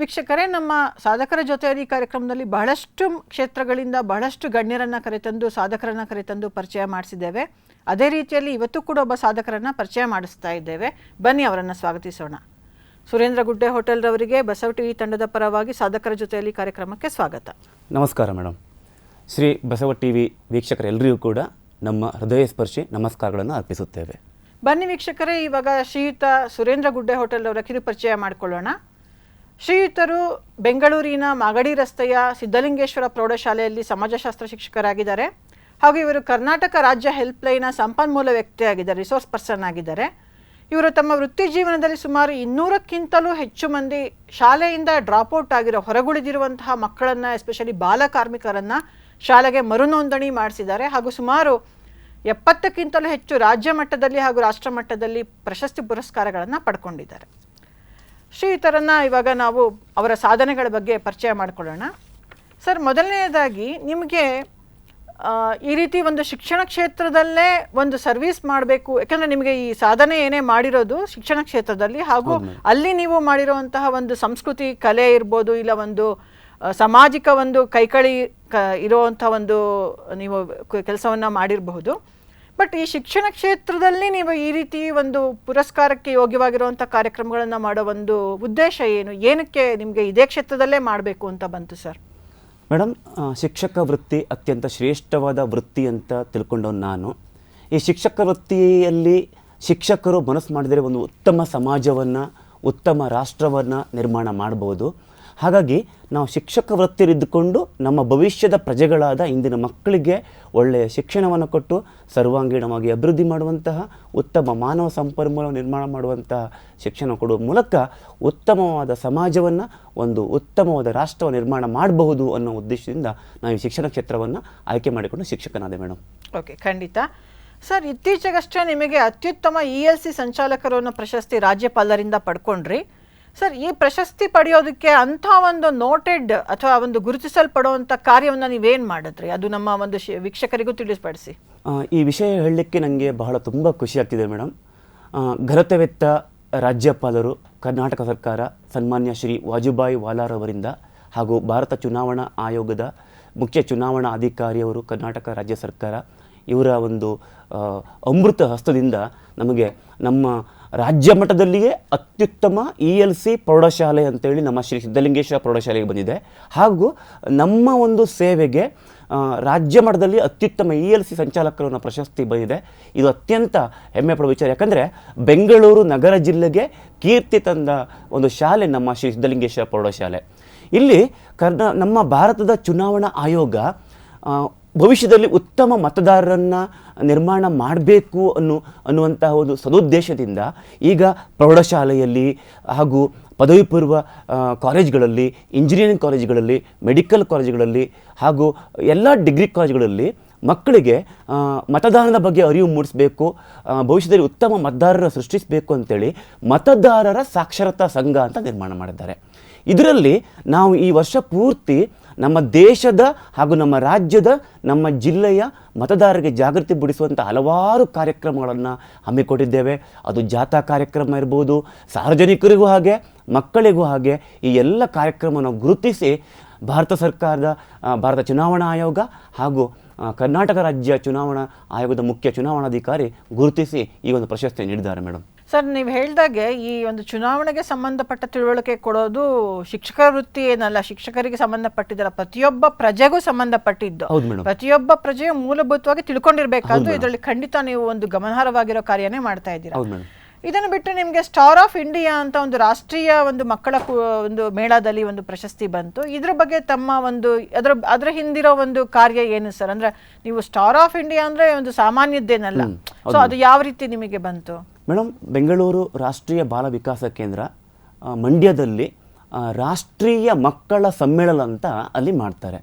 ವೀಕ್ಷಕರೇ ನಮ್ಮ ಸಾಧಕರ ಜೊತೆಯಲ್ಲಿ ಕಾರ್ಯಕ್ರಮದಲ್ಲಿ ಬಹಳಷ್ಟು ಕ್ಷೇತ್ರಗಳಿಂದ ಬಹಳಷ್ಟು ಗಣ್ಯರನ್ನು ಕರೆತಂದು ಸಾಧಕರನ್ನು ಕರೆತಂದು ಪರಿಚಯ ಮಾಡಿಸಿದ್ದೇವೆ. ಅದೇ ರೀತಿಯಲ್ಲಿ ಇವತ್ತು ಕೂಡ ಒಬ್ಬ ಸಾಧಕರನ್ನು ಪರಿಚಯ ಮಾಡಿಸ್ತಾ ಇದ್ದೇವೆ. ಬನ್ನಿ ಅವರನ್ನು ಸ್ವಾಗತಿಸೋಣ. ಸುರೇಂದ್ರ ಗುಡ್ಡೆ ಹೋಟೆಲ್ರವರಿಗೆ ಬಸವ ಟಿವಿ ತಂಡದ ಪರವಾಗಿ ಸಾಧಕರ ಜೊತೆಯಲ್ಲಿ ಕಾರ್ಯಕ್ರಮಕ್ಕೆ ಸ್ವಾಗತ. ನಮಸ್ಕಾರ madam Shri Basava T V ವೀಕ್ಷಕರೆಲ್ಲರಿಗೂ ಕೂಡ ನಮ್ಮ ಹೃದಯ ಸ್ಪರ್ಶಿ ನಮಸ್ಕಾರಗಳನ್ನು ಅರ್ಪಿಸುತ್ತೇವೆ. ಬನ್ನಿ ವೀಕ್ಷಕರೇ ಇವಾಗ ಶ್ರೀಯುತ ಸುರೇಂದ್ರ ಗುಡ್ಡೆ ಹೋಟೆಲ್ ಅವರ ಕಿರು ಪರಿಚಯ ಮಾಡಿಕೊಳ್ಳೋಣ. ಶ್ರೀಯುತರು ಬೆಂಗಳೂರಿನ ಮಾಗಡಿ ರಸ್ತೆಯ ಸಿದ್ದಲಿಂಗೇಶ್ವರ ಪ್ರೌಢಶಾಲೆಯಲ್ಲಿ ಸಮಾಜಶಾಸ್ತ್ರ ಶಿಕ್ಷಕರಾಗಿದ್ದಾರೆ. ಹಾಗೂ ಇವರು ಕರ್ನಾಟಕ ರಾಜ್ಯ ಹೆಲ್ಪ್ಲೈನ್ನ ಸಂಪನ್ಮೂಲ ವ್ಯಕ್ತಿಯಾಗಿದ್ದಾರೆ, ರಿಸೋರ್ಸ್ ಪರ್ಸನ್ ಆಗಿದ್ದಾರೆ. ಇವರು ತಮ್ಮ ವೃತ್ತಿ ಜೀವನದಲ್ಲಿ ಸುಮಾರು ಇನ್ನೂರಕ್ಕಿಂತಲೂ ಹೆಚ್ಚು ಮಂದಿ ಶಾಲೆಯಿಂದ ಡ್ರಾಪ್ಔಟ್ ಆಗಿರೋ, ಹೊರಗುಳಿದಿರುವಂತಹ ಮಕ್ಕಳನ್ನು, ಎಸ್ಪೆಷಲಿ ಬಾಲ ಕಾರ್ಮಿಕರನ್ನು ಶಾಲೆಗೆ ಮರುನೋಂದಣಿ ಮಾಡಿಸಿದ್ದಾರೆ. ಹಾಗೂ ಸುಮಾರು ಎಪ್ಪತ್ತಕ್ಕಿಂತಲೂ ಹೆಚ್ಚು ರಾಜ್ಯ ಮಟ್ಟದಲ್ಲಿ ಹಾಗೂ ರಾಷ್ಟ್ರ ಮಟ್ಟದಲ್ಲಿ ಪ್ರಶಸ್ತಿ ಪುರಸ್ಕಾರಗಳನ್ನು ಪಡ್ಕೊಂಡಿದ್ದಾರೆ. ಶ್ರೀಯುತರನ್ನ ಇವಾಗ ನಾವು ಅವರ ಸಾಧನೆಗಳ ಬಗ್ಗೆ ಪರಿಚಯ ಮಾಡಿಕೊಳ್ಳೋಣ. ಸರ್ ಮೊದಲನೆಯದಾಗಿ ನಿಮಗೆ ಈ ರೀತಿ ಒಂದು ಶಿಕ್ಷಣ ಕ್ಷೇತ್ರದಲ್ಲೇ ಒಂದು ಸರ್ವಿಸ್ ಮಾಡಬೇಕು ಯಾಕಂದ್ರೆ ನಿಮಗೆ ಈ ಸಾಧನೆ ಏನೇ ಮಾಡಿರೋದು ಶಿಕ್ಷಣ ಕ್ಷೇತ್ರದಲ್ಲಿ ಹಾಗೂ ಅಲ್ಲಿ ನೀವು ಮಾಡಿರುವಂತಹ ಒಂದು ಸಂಸ್ಕೃತಿ ಕಲೆ ಇರ್ಬೋದು ಇಲ್ಲ ಒಂದು ಸಾಮಾಜಿಕ ಒಂದು ಕೈಕಳಿ ಕ ಇರುವಂಥ ಒಂದು ನೀವು ಕೆಲಸವನ್ನು ಮಾಡಿರಬಹುದು. ಬಟ್ ಈ ಶಿಕ್ಷಣ ಕ್ಷೇತ್ರದಲ್ಲಿ ನೀವು ಈ ರೀತಿ ಒಂದು ಪುರಸ್ಕಾರಕ್ಕೆ ಯೋಗ್ಯವಾಗಿರುವಂಥ ಕಾರ್ಯಕ್ರಮಗಳನ್ನು ಮಾಡೋ ಒಂದು ಉದ್ದೇಶ ಏನು? ಏನಕ್ಕೆ ನಿಮಗೆ ಇದೇ ಕ್ಷೇತ್ರದಲ್ಲೇ ಮಾಡಬೇಕು ಅಂತ ಬಂತು ಸರ್? ಮೇಡಮ್ ಶಿಕ್ಷಕ ವೃತ್ತಿ ಅತ್ಯಂತ ಶ್ರೇಷ್ಠವಾದ ವೃತ್ತಿ ಅಂತ ತಿಳ್ಕೊಂಡವ್ ನಾನು. ಈ ಶಿಕ್ಷಕ ವೃತ್ತಿಯಲ್ಲಿ ಶಿಕ್ಷಕರು ಮನಸ್ಸು ಮಾಡಿದರೆ ಒಂದು ಉತ್ತಮ ಸಮಾಜವನ್ನು, ಉತ್ತಮ ರಾಷ್ಟ್ರವನ್ನು ನಿರ್ಮಾಣ ಮಾಡಬಹುದು ಹಾಗಾಗಿ ನಾವು ಶಿಕ್ಷಕ ವೃತ್ತಿಯಲ್ಲಿದ್ದುಕೊಂಡು ನಮ್ಮ ಭವಿಷ್ಯದ ಪ್ರಜೆಗಳಾದ ಇಂದಿನ ಮಕ್ಕಳಿಗೆ ಒಳ್ಳೆಯ ಶಿಕ್ಷಣವನ್ನು ಕೊಟ್ಟು ಸರ್ವಾಂಗೀಣವಾಗಿ ಅಭಿವೃದ್ಧಿ ಮಾಡುವಂತಹ, ಉತ್ತಮ ಮಾನವ ಸಂಪನ್ಮೂಲ ನಿರ್ಮಾಣ ಮಾಡುವಂತಹ ಶಿಕ್ಷಣ ಕೊಡುವ ಮೂಲಕ ಉತ್ತಮವಾದ ಸಮಾಜವನ್ನು, ಒಂದು ಉತ್ತಮವಾದ ರಾಷ್ಟ್ರವ ನಿರ್ಮಾಣ ಮಾಡಬಹುದು ಅನ್ನೋ ಉದ್ದೇಶದಿಂದ ನಾವು ಈ ಶಿಕ್ಷಣ ಕ್ಷೇತ್ರವನ್ನು ಆಯ್ಕೆ ಮಾಡಿಕೊಂಡು ಶಿಕ್ಷಕನಾದೆ ಮೇಡಮ್ ಓಕೆ, ಖಂಡಿತ. ಸರ್, ಇತ್ತೀಚೆಗಷ್ಟೇ ನಿಮಗೆ ಅತ್ಯುತ್ತಮ ಇ ಎಲ್ ಸಿ ಸಂಚಾಲಕರನ್ನು ಪ್ರಶಸ್ತಿ ರಾಜ್ಯಪಾಲರಿಂದ ಪಡ್ಕೊಂಡ್ರಿ. ಸರ್, ಈ ಪ್ರಶಸ್ತಿ ಪಡೆಯೋದಕ್ಕೆ ಅಂಥ ಒಂದು ನೋಟೆಡ್ ಅಥವಾ ಒಂದು ಗುರುತಿಸಲ್ಪಡುವಂಥ ಕಾರ್ಯವನ್ನು ನೀವೇನು ಮಾಡಿದ್ರಿ? ಅದು ನಮ್ಮ ಒಂದು ಶಿ- ವೀಕ್ಷಕರಿಗೂ ತಿಳಿಸ್ಪಡಿಸಿ ಈ ವಿಷಯ ಹೇಳಲಿಕ್ಕೆ ನನಗೆ ಬಹಳ ತುಂಬ ಖುಷಿ ಆಗ್ತಿದೆ ಮೇಡಮ್ ಘನತೆವೆತ್ತ ರಾಜ್ಯಪಾಲರು, ಕರ್ನಾಟಕ ಸರ್ಕಾರ, ಸನ್ಮಾನ್ಯ ಶ್ರೀ ವಾಜುಭಾಯಿ ವಾಲಾರವರಿಂದ ಹಾಗೂ ಭಾರತ ಚುನಾವಣಾ ಆಯೋಗದ ಮುಖ್ಯ ಚುನಾವಣಾ ಅಧಿಕಾರಿಯವರು ಕರ್ನಾಟಕ ರಾಜ್ಯ ಸರ್ಕಾರ, ಇವರ ಒಂದು ಅಮೃತ ಹಸ್ತದಿಂದ ನಮಗೆ ನಮ್ಮ ರಾಜ್ಯ ಮಟ್ಟದಲ್ಲಿಯೇ ಅತ್ಯುತ್ತಮ ಇ ಎಲ್ ಸಿ ಪ್ರೌಢಶಾಲೆ ಅಂತೇಳಿ ನಮ್ಮ ಶ್ರೀ ಸಿದ್ಧಲಿಂಗೇಶ್ವರ ಪ್ರೌಢಶಾಲೆಗೆ ಬಂದಿದೆ. ಹಾಗೂ ನಮ್ಮ ಒಂದು ಸೇವೆಗೆ ರಾಜ್ಯ ಮಟ್ಟದಲ್ಲಿ ಅತ್ಯುತ್ತಮ ಇ ಎಲ್ ಸಿ ಸಂಚಾಲಕರು ಅನ್ನೋ ಪ್ರಶಸ್ತಿ ಬಂದಿದೆ. ಇದು ಅತ್ಯಂತ ಹೆಮ್ಮೆ ಪಡುವ ವಿಚಾರ. ಯಾಕಂದರೆ ಬೆಂಗಳೂರು ನಗರ ಜಿಲ್ಲೆಗೆ ಕೀರ್ತಿ ತಂದ ಒಂದು ಶಾಲೆ ನಮ್ಮ ಶ್ರೀ ಸಿದ್ಧಲಿಂಗೇಶ್ವರ ಪ್ರೌಢಶಾಲೆ. ಇಲ್ಲಿ ಕರ್ನಾ, ನಮ್ಮ ಭಾರತದ ಚುನಾವಣಾ ಆಯೋಗ ಭವಿಷ್ಯದಲ್ಲಿ ಉತ್ತಮ ಮತದಾರರನ್ನು ನಿರ್ಮಾಣ ಮಾಡಬೇಕು ಅನ್ನು, ಅನ್ನುವಂತಹ ಒಂದು ಸದುದ್ದೇಶದಿಂದ ಈಗ ಪ್ರೌಢಶಾಲೆಯಲ್ಲಿ ಹಾಗೂ ಪದವಿ ಪೂರ್ವ ಕಾಲೇಜ್ಗಳಲ್ಲಿ ಇಂಜಿನಿಯರಿಂಗ್ ಕಾಲೇಜುಗಳಲ್ಲಿ ಮೆಡಿಕಲ್ ಕಾಲೇಜುಗಳಲ್ಲಿ ಹಾಗೂ ಎಲ್ಲ ಡಿಗ್ರಿ ಕಾಲೇಜ್ಗಳಲ್ಲಿ ಮಕ್ಕಳಿಗೆ ಮತದಾನದ ಬಗ್ಗೆ ಅರಿವು ಮೂಡಿಸಬೇಕು ಭವಿಷ್ಯದಲ್ಲಿ ಉತ್ತಮ ಮತದಾರರ ಸೃಷ್ಟಿಸಬೇಕು ಅಂತೇಳಿ ಮತದಾರರ ಸಾಕ್ಷರತಾ ಸಂಘ ಅಂತ ನಿರ್ಮಾಣ ಮಾಡಿದ್ದಾರೆ. ಇದರಲ್ಲಿ ನಾವು ಈ ವರ್ಷ ಪೂರ್ತಿ ನಮ್ಮ ದೇಶದ ಹಾಗೂ ನಮ್ಮ ರಾಜ್ಯದ, ನಮ್ಮ ಜಿಲ್ಲೆಯ ಮತದಾರರಿಗೆ ಜಾಗೃತಿ ಮೂಡಿಸುವಂಥ ಹಲವಾರು ಕಾರ್ಯಕ್ರಮಗಳನ್ನು ಹಮ್ಮಿಕೊಂಡಿದ್ದೇವೆ. ಅದು ಜಾಥಾ ಕಾರ್ಯಕ್ರಮ ಇರ್ಬೋದು, ಸಾರ್ವಜನಿಕರಿಗೂ ಹಾಗೆ, ಮಕ್ಕಳಿಗೂ ಹಾಗೆ ಈ ಎಲ್ಲ ಕಾರ್ಯಕ್ರಮವನ್ನು ಗುರುತಿಸಿ ಭಾರತ ಸರ್ಕಾರದ ಭಾರತ ಚುನಾವಣಾ ಆಯೋಗ ಹಾಗೂ ಕರ್ನಾಟಕ ರಾಜ್ಯ ಚುನಾವಣಾ ಆಯೋಗದ ಮುಖ್ಯ ಚುನಾವಣಾಧಿಕಾರಿ ಗುರುತಿಸಿ ಈ ಒಂದು ಪ್ರಶಸ್ತಿ ನೀಡಿದ್ದಾರೆ ಮೇಡಮ್ ಸರ್ ನೀವು ಹೇಳಿದಾಗೆ ಈ ಒಂದು ಚುನಾವಣೆಗೆ ಸಂಬಂಧಪಟ್ಟ ತಿಳುವಳಿಕೆ ಕೊಡೋದು ಶಿಕ್ಷಕರ ವೃತ್ತಿ ಏನಲ್ಲ ಶಿಕ್ಷಕರಿಗೆ ಸಂಬಂಧಪಟ್ಟಿದ್ದಲ್ಲ ಪ್ರತಿಯೊಬ್ಬ ಪ್ರಜೆಗೂ ಸಂಬಂಧಪಟ್ಟಿದ್ದು. ಪ್ರತಿಯೊಬ್ಬ ಪ್ರಜೆಯು ಮೂಲಭೂತವಾಗಿ ತಿಳ್ಕೊಂಡಿರ್ಬೇಕಾದ್ರು ಇದರಲ್ಲಿ ಖಂಡಿತ ನೀವು ಒಂದು ಗಮನಾರ್ಹವಾಗಿರೋ ಕಾರ್ಯನೇ ಮಾಡ್ತಾ ಇದ್ದೀರಾ. ಇದನ್ನು ಬಿಟ್ಟು ನಿಮಗೆ ಸ್ಟಾರ್ ಆಫ್ ಇಂಡಿಯಾ ಅಂತ ಒಂದು ರಾಷ್ಟ್ರೀಯ ಒಂದು ಮಕ್ಕಳ ಒಂದು ಮೇಳದಲ್ಲಿ ಒಂದು ಪ್ರಶಸ್ತಿ ಬಂತು. ಇದ್ರ ಬಗ್ಗೆ ತಮ್ಮ ಒಂದು ಅದರ ಅದರ ಹಿಂದಿರೋ ಒಂದು ಕಾರ್ಯ ಏನು ಸರ್? ಅಂದ್ರೆ ನೀವು ಸ್ಟಾರ್ ಆಫ್ ಇಂಡಿಯಾ ಅಂದ್ರೆ ಒಂದು ಸಾಮಾನ್ಯದ್ದೇನಲ್ಲ. ಸೊ ಅದು ಯಾವ ರೀತಿ ನಿಮಗೆ ಬಂತು? ಮೇಡಮ್ ಬೆಂಗಳೂರು ರಾಷ್ಟ್ರೀಯ ಬಾಲ ವಿಕಾಸ ಕೇಂದ್ರ ಮಂಡ್ಯದಲ್ಲಿ ರಾಷ್ಟ್ರೀಯ ಮಕ್ಕಳ ಸಮ್ಮೇಳನ ಅಂತ ಅಲ್ಲಿ ಮಾಡ್ತಾರೆ.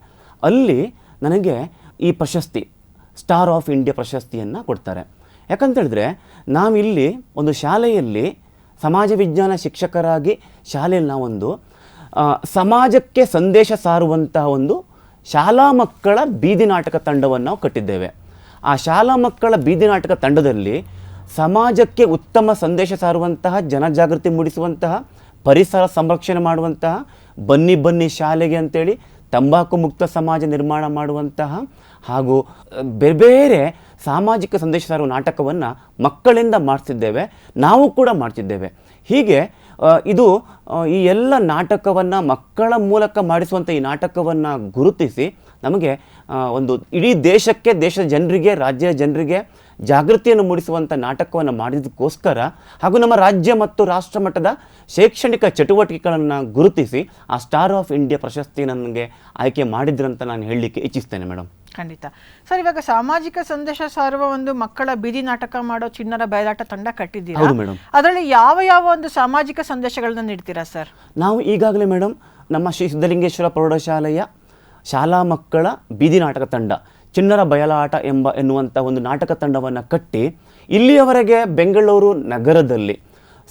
ಅಲ್ಲಿ ನನಗೆ ಈ ಪ್ರಶಸ್ತಿ ಸ್ಟಾರ್ ಆಫ್ ಇಂಡಿಯಾ ಪ್ರಶಸ್ತಿಯನ್ನು ಕೊಡ್ತಾರೆ. ಯಾಕಂತ ಹೇಳಿದ್ರೆ ನಾವಿಲ್ಲಿ ಒಂದು ಶಾಲೆಯಲ್ಲಿ ಸಮಾಜ ವಿಜ್ಞಾನ ಶಿಕ್ಷಕರಾಗಿ ಶಾಲೆಯಲ್ಲಿ ನಾವೊಂದು ಸಮಾಜಕ್ಕೆ ಸಂದೇಶ ಸಾರುವಂತಹ ಒಂದು ಶಾಲಾ ಮಕ್ಕಳ ಬೀದಿ ನಾಟಕ ತಂಡವನ್ನು ನಾವು ಕಟ್ಟಿದ್ದೇವೆ. ಆ ಶಾಲಾ ಮಕ್ಕಳ ಬೀದಿ ನಾಟಕ ತಂಡದಲ್ಲಿ ಸಮಾಜಕ್ಕೆ ಉತ್ತಮ ಸಂದೇಶ ಸಾರುವಂತಹ, ಜನಜಾಗೃತಿ ಮೂಡಿಸುವಂತಹ, ಪರಿಸರ ಸಂರಕ್ಷಣೆ ಮಾಡುವಂತಹ, ಬನ್ನಿ ಬನ್ನಿ ಶಾಲೆಗೆ ಅಂತೇಳಿ ತಂಬಾಕು ಮುಕ್ತ ಸಮಾಜ ನಿರ್ಮಾಣ ಮಾಡುವಂತಹ ಹಾಗೂ ಬೇರೆ ಬೇರೆ ಸಾಮಾಜಿಕ ಸಂದೇಶ ಸಾರುವ ನಾಟಕವನ್ನು ಮಕ್ಕಳಿಂದ ಮಾಡಿಸಿದ್ದೇವೆ ನಾವು ಕೂಡ ಮಾಡ್ತಿದ್ದೇವೆ. ಹೀಗೆ ಇದು ಈ ಎಲ್ಲ ನಾಟಕವನ್ನು ಮಕ್ಕಳ ಮೂಲಕ ಮಾಡಿಸುವಂಥ ಈ ನಾಟಕವನ್ನು ಗುರುತಿಸಿ ನಮಗೆ ಒಂದು ಇಡೀ ದೇಶಕ್ಕೆ, ದೇಶದ ಜನರಿಗೆ, ರಾಜ್ಯದ ಜನರಿಗೆ ಜಾಗೃತಿಯನ್ನು ಮೂಡಿಸುವಂಥ ನಾಟಕವನ್ನು ಮಾಡಿದಕ್ಕೋಸ್ಕರ ಹಾಗೂ ನಮ್ಮ ರಾಜ್ಯ ಮತ್ತು ರಾಷ್ಟ್ರ ಮಟ್ಟದ ಶೈಕ್ಷಣಿಕ ಚಟುವಟಿಕೆಗಳನ್ನು ಗುರುತಿಸಿ ಆ ಸ್ಟಾರ್ ಆಫ್ ಇಂಡಿಯಾ ಪ್ರಶಸ್ತಿ ನನಗೆ ಆಯ್ಕೆ ಮಾಡಿದ್ರಂತ ನಾನು ಹೇಳಲಿಕ್ಕೆ ಇಚ್ಛಿಸ್ತೇನೆ ಮೇಡಮ್ ಖಂಡಿತ. ಸರ್ ಇವಾಗ ಸಾಮಾಜಿಕ ಸಂದೇಶ ಸಾರುವ ಒಂದು ಮಕ್ಕಳ ಬೀದಿ ನಾಟಕ ಮಾಡೋ ಚಿನ್ನರ ಬಯಲಾಟ ತಂಡ ಕಟ್ಟಿದ್ದೀರಾ? ಹೌದು ಮೇಡಮ್. ಅದರಲ್ಲಿ ಯಾವ ಯಾವ ಒಂದು ಸಾಮಾಜಿಕ ಸಂದೇಶಗಳನ್ನ ನೀಡ್ತೀರಾ ಸರ್? ನಾವು ಈಗಾಗಲೇ ಮೇಡಮ್ ನಮ್ಮ ಶ್ರೀ ಸಿದ್ಧಲಿಂಗೇಶ್ವರ ಪ್ರೌಢಶಾಲೆಯ ಶಾಲಾ ಮಕ್ಕಳ ಬೀದಿ ನಾಟಕ ತಂಡ ಚಿನ್ನರ ಬಯಲಾಟ ಎಂಬ ಎನ್ನುವಂಥ ಒಂದು ನಾಟಕ ತಂಡವನ್ನು ಕಟ್ಟಿ ಇಲ್ಲಿಯವರೆಗೆ ಬೆಂಗಳೂರು ನಗರದಲ್ಲಿ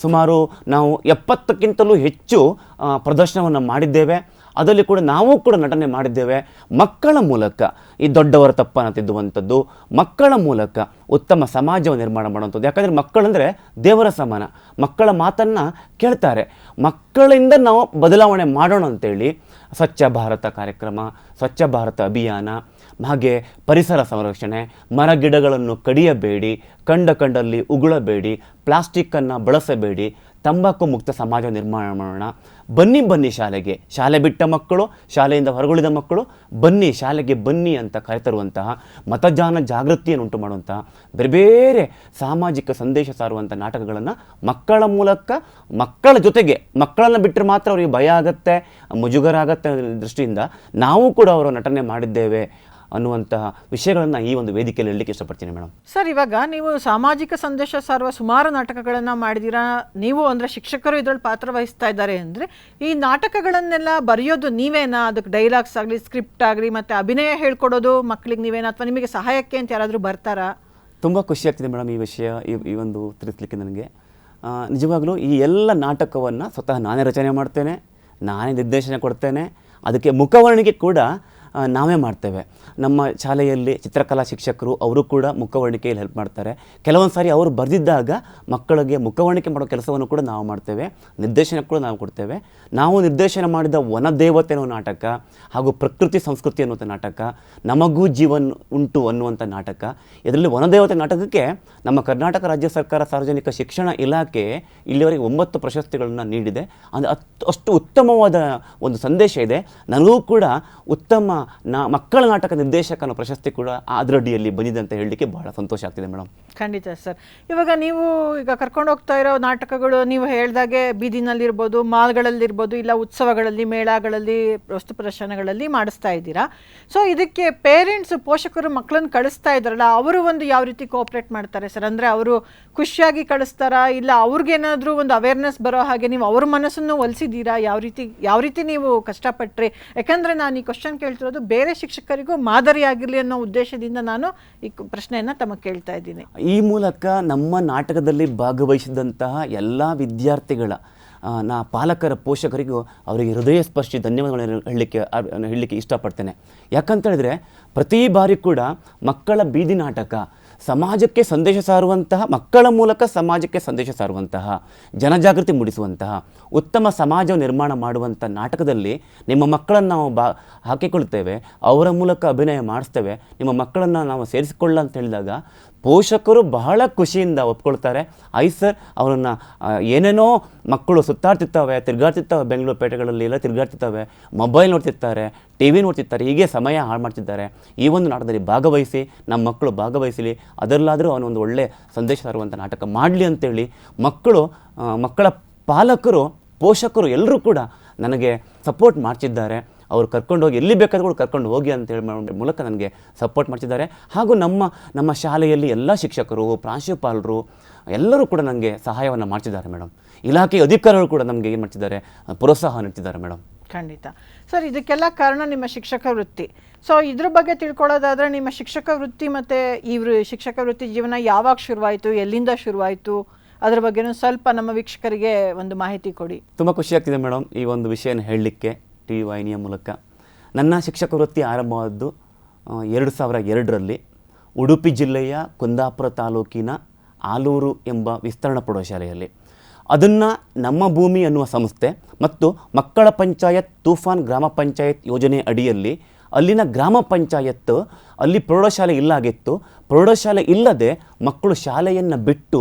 ಸುಮಾರು ನಾವು ಎಪ್ಪತ್ತಕ್ಕಿಂತಲೂ ಹೆಚ್ಚು ಪ್ರದರ್ಶನವನ್ನು ಮಾಡಿದ್ದೇವೆ. ಅದರಲ್ಲಿ ಕೂಡ ನಾವು ಕೂಡ ನಟನೆ ಮಾಡಿದ್ದೇವೆ. ಮಕ್ಕಳ ಮೂಲಕ ಈ ದೊಡ್ಡವರ ತಪ್ಪನ್ನು ತಿದ್ದುವಂಥದ್ದು, ಮಕ್ಕಳ ಮೂಲಕ ಉತ್ತಮ ಸಮಾಜವನ್ನು ನಿರ್ಮಾಣ ಮಾಡುವಂಥದ್ದು. ಯಾಕಂದರೆ ಮಕ್ಕಳಂದರೆ ದೇವರ ಸಮಾನ. ಮಕ್ಕಳ ಮಾತನ್ನು ಕೇಳ್ತಾರೆ. ಮಕ್ಕಳಿಂದ ನಾವು ಬದಲಾವಣೆ ಮಾಡೋಣ ಅಂತೇಳಿ ಸ್ವಚ್ಛ ಭಾರತ ಕಾರ್ಯಕ್ರಮ, ಸ್ವಚ್ಛ ಭಾರತ ಅಭಿಯಾನ, ಹಾಗೆ ಪರಿಸರ ಸಂರಕ್ಷಣೆ ಮರ ಗಿಡಗಳನ್ನು ಕಡಿಯಬೇಡಿ, ಕಂಡ ಕಂಡಲ್ಲಿ ಉಗುಳಬೇಡಿ, ಪ್ಲಾಸ್ಟಿಕ್ಕನ್ನು ಬಳಸಬೇಡಿ, ತಂಬಾಕು ಮುಕ್ತ ಸಮಾಜ ನಿರ್ಮಾಣ ಮಾಡೋಣ. ಬನ್ನಿ ಬನ್ನಿ ಶಾಲೆಗೆ. ಶಾಲೆ ಬಿಟ್ಟ ಮಕ್ಕಳು, ಶಾಲೆಯಿಂದ ಹೊರಗುಳಿದ ಮಕ್ಕಳು, ಬನ್ನಿ, ಶಾಲೆಗೆ ಬನ್ನಿ ಅಂತ ಕರೆತರುವಂತಹ ಮತಜಾನ ಜಾಗೃತಿಯನ್ನು ಉಂಟು ಮಾಡುವಂತಹ ಬೇರೆ ಬೇರೆ ಸಾಮಾಜಿಕ ಸಂದೇಶ ಸಾರುವಂಥ ನಾಟಕಗಳನ್ನು ಮಕ್ಕಳ ಮೂಲಕ, ಮಕ್ಕಳ ಜೊತೆಗೆ, ಮಕ್ಕಳನ್ನು ಬಿಟ್ಟರೆ ಮಾತ್ರ ಅವರಿಗೆ ಭಯ ಆಗತ್ತೆ ಮುಜುಗರ ಆಗತ್ತೆ ಅನ್ನೋ ದೃಷ್ಟಿಯಿಂದ ನಾವು ಕೂಡ ಅವರ ನಟನೆ ಮಾಡಿದ್ದೇವೆ. ಅನ್ನುವಂತಹ ವಿಷಯಗಳನ್ನು ಈ ಒಂದು ವೇದಿಕೆಯಲ್ಲಿ ಹೇಳಲಿಕ್ಕೆ ಇಷ್ಟಪಡ್ತೀನಿ ಮೇಡಮ್. ಸರ್ ಇವಾಗ ನೀವು ಸಾಮಾಜಿಕ ಸಂದೇಶ ಸಾರುವ ಸುಮಾರು ನಾಟಕಗಳನ್ನು ಮಾಡಿದ್ದೀರಾ ನೀವು ಅಂದ್ರೆ ಶಿಕ್ಷಕರು ಇದರಲ್ಲಿ ಪಾತ್ರ ವಹಿಸ್ತಾ ಇದ್ದಾರೆ ಅಂದ್ರೆ ಈ ನಾಟಕಗಳನ್ನೆಲ್ಲ ಬರೆಯೋದು ನೀವೇನಾ? ಅದಕ್ಕೆ ಡೈಲಾಗ್ಸ್ ಆಗಲಿ ಸ್ಕ್ರಿಪ್ಟ್ ಆಗಲಿ ಮತ್ತೆ ಅಭಿನಯ ಹೇಳ್ಕೊಡೋದು ಮಕ್ಕಳಿಗೆ ನೀವೇನಾ? ಅಥವಾ ನಿಮಗೆ ಸಹಾಯಕ್ಕೆ ಅಂತ ಯಾರಾದರೂ ಬರ್ತಾರಾ? ತುಂಬ ಖುಷಿ ಆಗ್ತಿದೆ ಮೇಡಮ್ ಈ ವಿಷಯ ಈ ಒಂದು ತಿಳಿಸ್ಲಿಕ್ಕೆ ನನಗೆ. ನಿಜವಾಗಲೂ ಈ ಎಲ್ಲ ನಾಟಕವನ್ನು ಸ್ವತಃ ನಾನೇ ರಚನೆ ಮಾಡ್ತೇನೆ ನಾನೇ ನಿರ್ದೇಶನ ಕೊಡ್ತೇನೆ ಅದಕ್ಕೆ ಮುಖವರ್ಣಿಗೆ ಕೂಡ ನಾವೇ ಮಾಡ್ತೇವೆ. ನಮ್ಮ ಶಾಲೆಯಲ್ಲಿ ಚಿತ್ರಕಲಾ ಶಿಕ್ಷಕರು ಅವರು ಕೂಡ ಮುಖವರ್ಣಿಕೆಯಲ್ಲಿ ಹೆಲ್ಪ್ ಮಾಡ್ತಾರೆ. ಕೆಲವೊಂದು ಸಾರಿ ಅವರು ಬರೆದಿದ್ದಾಗ ಮಕ್ಕಳಿಗೆ ಮುಖವರ್ಣಿಕೆ ಮಾಡೋ ಕೆಲಸವನ್ನು ಕೂಡ ನಾವು ಮಾಡ್ತೇವೆ. ನಿರ್ದೇಶನ ಕೂಡ ನಾವು ಕೊಡ್ತೇವೆ. ನಾವು ನಿರ್ದೇಶನ ಮಾಡಿದ ವನದೇವತೆ ಅನ್ನೋ ನಾಟಕ ಹಾಗೂ ಪ್ರಕೃತಿ ಸಂಸ್ಕೃತಿ ಅನ್ನುವಂಥ ನಾಟಕ, ನಮಗೂ ಜೀವನ್ ಉಂಟು ಅನ್ನುವಂಥ ನಾಟಕ, ಇದರಲ್ಲಿ ವನದೇವತೆ ನಾಟಕಕ್ಕೆ ನಮ್ಮ ಕರ್ನಾಟಕ ರಾಜ್ಯ ಸರ್ಕಾರ ಸಾರ್ವಜನಿಕ ಶಿಕ್ಷಣ ಇಲಾಖೆ ಇಲ್ಲಿವರೆಗೆ ಒಂಬತ್ತು ಪ್ರಶಸ್ತಿಗಳನ್ನು ನೀಡಿದೆ. ಅಂದರೆ ಅಷ್ಟು ಉತ್ತಮವಾದ ಒಂದು ಸಂದೇಶ ಇದೆ. ನನಗೂ ಕೂಡ ಉತ್ತಮ ನಾ ಮಕ್ಕಳ ನಾಟಕ ನಿರ್ದೇಶಕನ ಪ್ರಶಸ್ತಿ ಕೂಡ ಅದರಡಿಯಲ್ಲಿ ಬಂದಿದೆ ಅಂತ ಹೇಳಲಿಕ್ಕೆ ಬಹಳ ಸಂತೋಷ ಆಗ್ತಿದೆ ಮೇಡಮ್. ಖಂಡಿತ ಸರ್. ಇವಾಗ ನೀವು ಈಗ ಕರ್ಕೊಂಡು ಹೋಗ್ತಾ ಇರೋ ನಾಟಕಗಳು ನೀವು ಹೇಳ್ದಾಗೆ ಬೀದಿನಲ್ಲಿರ್ಬೋದು, ಮಾಲ್ಗಳಲ್ಲಿರ್ಬೋದು, ಇಲ್ಲ ಉತ್ಸವಗಳಲ್ಲಿ, ಮೇಳಗಳಲ್ಲಿ, ವಸ್ತು ಪ್ರದರ್ಶನಗಳಲ್ಲಿ ಮಾಡಿಸ್ತಾ ಇದ್ದೀರಾ. ಸೊ ಇದಕ್ಕೆ ಪೇರೆಂಟ್ಸ್ ಪೋಷಕರು ಮಕ್ಕಳನ್ನು ಕಳಿಸ್ತಾ ಇದ್ದಾರಲ್ಲ, ಅವರು ಒಂದು ಯಾವ ರೀತಿ ಕೋಆಪ್ರೇಟ್ ಮಾಡ್ತಾರೆ ಸರ್? ಅಂದರೆ ಅವರು ಖುಷಿಯಾಗಿ ಕಳಿಸ್ತಾರಾ? ಇಲ್ಲ ಅವ್ರಿಗೇನಾದರೂ ಒಂದು ಅವೇರ್ನೆಸ್ ಬರೋ ಹಾಗೆ ನೀವು ಅವ್ರ ಮನಸ್ಸನ್ನು ಒಲಿಸಿದ್ದೀರಾ? ಯಾವ ರೀತಿ ಯಾವ ರೀತಿ ನೀವು ಕಷ್ಟಪಟ್ಟರೆ ಯಾಕಂದರೆ ನಾನು ಈ ಕ್ವಶನ್ ಕೇಳ್ತಿರೋದು ಬೇರೆ ಶಿಕ್ಷಕರಿಗೂ ಮಾದರಿಯಾಗಿರಲಿ ಅನ್ನೋ ಉದ್ದೇಶದಿಂದ ನಾನು ಈ ಪ್ರಶ್ನೆಯನ್ನು ತಮಗೆ ಕೇಳ್ತಾ ಇದ್ದೀನಿ. ಈ ಮೂಲಕ ನಮ್ಮ ನಾಟಕದಲ್ಲಿ ಭಾಗವಹಿಸಿದಂತಹ ಎಲ್ಲ ವಿದ್ಯಾರ್ಥಿಗಳ ನಾ ಪಾಲಕರ ಪೋಷಕರಿಗೂ ಅವರಿಗೆ ಹೃದಯ ಸ್ಪರ್ಶಿ ಧನ್ಯವಾದಗಳನ್ನು ಹೇಳಲಿಕ್ಕೆ ಹೇಳಲಿಕ್ಕೆ ಇಷ್ಟಪಡ್ತೇನೆ. ಯಾಕಂತ ಹೇಳಿದ್ರೆ ಪ್ರತಿ ಬಾರಿ ಕೂಡ ಮಕ್ಕಳ ಬೀದಿ ನಾಟಕ ಸಮಾಜಕ್ಕೆ ಸಂದೇಶ ಸಾರುವಂತಹ, ಮಕ್ಕಳ ಮೂಲಕ ಸಮಾಜಕ್ಕೆ ಸಂದೇಶ ಸಾರುವಂತಹ, ಜನಜಾಗೃತಿ ಮೂಡಿಸುವಂತಹ, ಉತ್ತಮ ಸಮಾಜ ನಿರ್ಮಾಣ ಮಾಡುವಂಥ ನಾಟಕದಲ್ಲಿ ನಿಮ್ಮ ಮಕ್ಕಳನ್ನು ನಾವು ಬಾ, ಹಾಕಿಕೊಳ್ತೇವೆ, ಅವರ ಮೂಲಕ ಅಭಿನಯ ಮಾಡಿಸ್ತೇವೆ, ನಿಮ್ಮ ಮಕ್ಕಳನ್ನು ನಾವು ಸೇರಿಸಿಕೊಳ್ಳ ಅಂತ ಹೇಳಿದಾಗ ಪೋಷಕರು ಬಹಳ ಖುಷಿಯಿಂದ ಒಪ್ಕೊಳ್ತಾರೆ. ಐ ಸರ್, ಅವರನ್ನು ಏನೇನೋ ಮಕ್ಕಳು ಸುತ್ತಾಡ್ತಿರ್ತವೆ, ತಿರ್ಗಾಡ್ತಿರ್ತವೆ ಬೆಂಗಳೂರು ಪೇಟೆಗಳಲ್ಲಿ ಎಲ್ಲ ತಿರ್ಗಾಡ್ತಿರ್ತವೆ, ಮೊಬೈಲ್ ನೋಡ್ತಿರ್ತಾರೆ, ಟಿ ವಿ ನೋಡ್ತಿರ್ತಾರೆ, ಹೀಗೆ ಸಮಯ ಹಾಳು ಮಾಡ್ತಿದ್ದಾರೆ. ಈ ಒಂದು ನಾಟಕದಲ್ಲಿ ಭಾಗವಹಿಸಿ, ನಮ್ಮ ಮಕ್ಕಳು ಭಾಗವಹಿಸಲಿ, ಅದರಲ್ಲಾದರೂ ಅವನೊಂದು ಒಳ್ಳೆ ಸಂದೇಶ ತರುವಂಥ ನಾಟಕ ಮಾಡಲಿ ಅಂತೇಳಿ ಮಕ್ಕಳು ಮಕ್ಕಳ ಪಾಲಕರು, ಪೋಷಕರು ಎಲ್ಲರೂ ಕೂಡ ನನಗೆ ಸಪೋರ್ಟ್ ಮಾಡ್ತಿದ್ದಾರೆ. ಅವ್ರು ಕರ್ಕೊಂಡು ಹೋಗಿ ಎಲ್ಲಿ ಬೇಕಾದ್ರೂ ಕೂಡ ಕರ್ಕೊಂಡು ಹೋಗಿ ಅಂತ ಹೇಳಿ ಮೂಲಕ ನನಗೆ ಸಪೋರ್ಟ್ ಮಾಡ್ತಿದ್ದಾರೆ. ಹಾಗೂ ನಮ್ಮ ನಮ್ಮ ಶಾಲೆಯಲ್ಲಿ ಎಲ್ಲ ಶಿಕ್ಷಕರು ಪ್ರಾಂಶುಪಾಲರು ಎಲ್ಲರೂ ಕೂಡ ನನಗೆ ಸಹಾಯವನ್ನು ಮಾಡ್ತಿದ್ದಾರೆ ಮೇಡಮ್ ಇಲಾಖೆ ಅಧಿಕಾರಿಗಳು ಕೂಡ ನಮಗೆ ಏನು ಮಾಡ್ತಿದ್ದಾರೆ ಪ್ರೋತ್ಸಾಹ ನೀಡ್ತಿದ್ದಾರೆ ಮೇಡಮ್ ಖಂಡಿತ. ಸರ್ ಇದಕ್ಕೆಲ್ಲ ಕಾರಣ ನಿಮ್ಮ ಶಿಕ್ಷಕ ವೃತ್ತಿ. ಸೊ ಇದ್ರ ಬಗ್ಗೆ ತಿಳ್ಕೊಳ್ಳೋದಾದ್ರೆ ನಿಮ್ಮ ಶಿಕ್ಷಕ ವೃತ್ತಿ ಮತ್ತು ಈ ಶಿಕ್ಷಕ ವೃತ್ತಿ ಜೀವನ ಯಾವಾಗ ಶುರುವಾಯಿತು ಎಲ್ಲಿಂದ ಶುರುವಾಯಿತು? ಅದ್ರ ಬಗ್ಗೆನೂ ಸ್ವಲ್ಪ ನಮ್ಮ ವೀಕ್ಷಕರಿಗೆ ಒಂದು ಮಾಹಿತಿ ಕೊಡಿ. ತುಂಬ ಖುಷಿ ಆಗ್ತಿದೆ ಮೇಡಮ್ ಈ ಒಂದು ವಿಷಯನ ಹೇಳಲಿಕ್ಕೆ. ಟಿ ವಿ ವಾಹಿನಿಯ ಮೂಲಕ. ನನ್ನ ಶಿಕ್ಷಕ ವೃತ್ತಿ ಆರಂಭವಾದ್ದು ಎರಡು ಸಾವಿರ ಎರಡರಲ್ಲಿ. ಉಡುಪಿ ಜಿಲ್ಲೆಯ ಕುಂದಾಪುರ ತಾಲೂಕಿನ ಆಲೂರು ಎಂಬ ವಿಸ್ತರಣಾ ಪ್ರೌಢಶಾಲೆಯಲ್ಲಿ. ಅದನ್ನು ನಮ್ಮ ಭೂಮಿ ಅನ್ನುವ ಸಂಸ್ಥೆ ಮತ್ತು ಮಕ್ಕಳ ಪಂಚಾಯತ್ ತೂಫಾನ್ ಗ್ರಾಮ ಪಂಚಾಯತ್ ಯೋಜನೆ ಅಡಿಯಲ್ಲಿ ಅಲ್ಲಿನ ಗ್ರಾಮ ಪಂಚಾಯತ್ ಅಲ್ಲಿ ಪ್ರೌಢಶಾಲೆ ಇಲ್ಲಾಗಿತ್ತು. ಪ್ರೌಢಶಾಲೆ ಇಲ್ಲದೆ ಮಕ್ಕಳು ಶಾಲೆಯನ್ನು ಬಿಟ್ಟು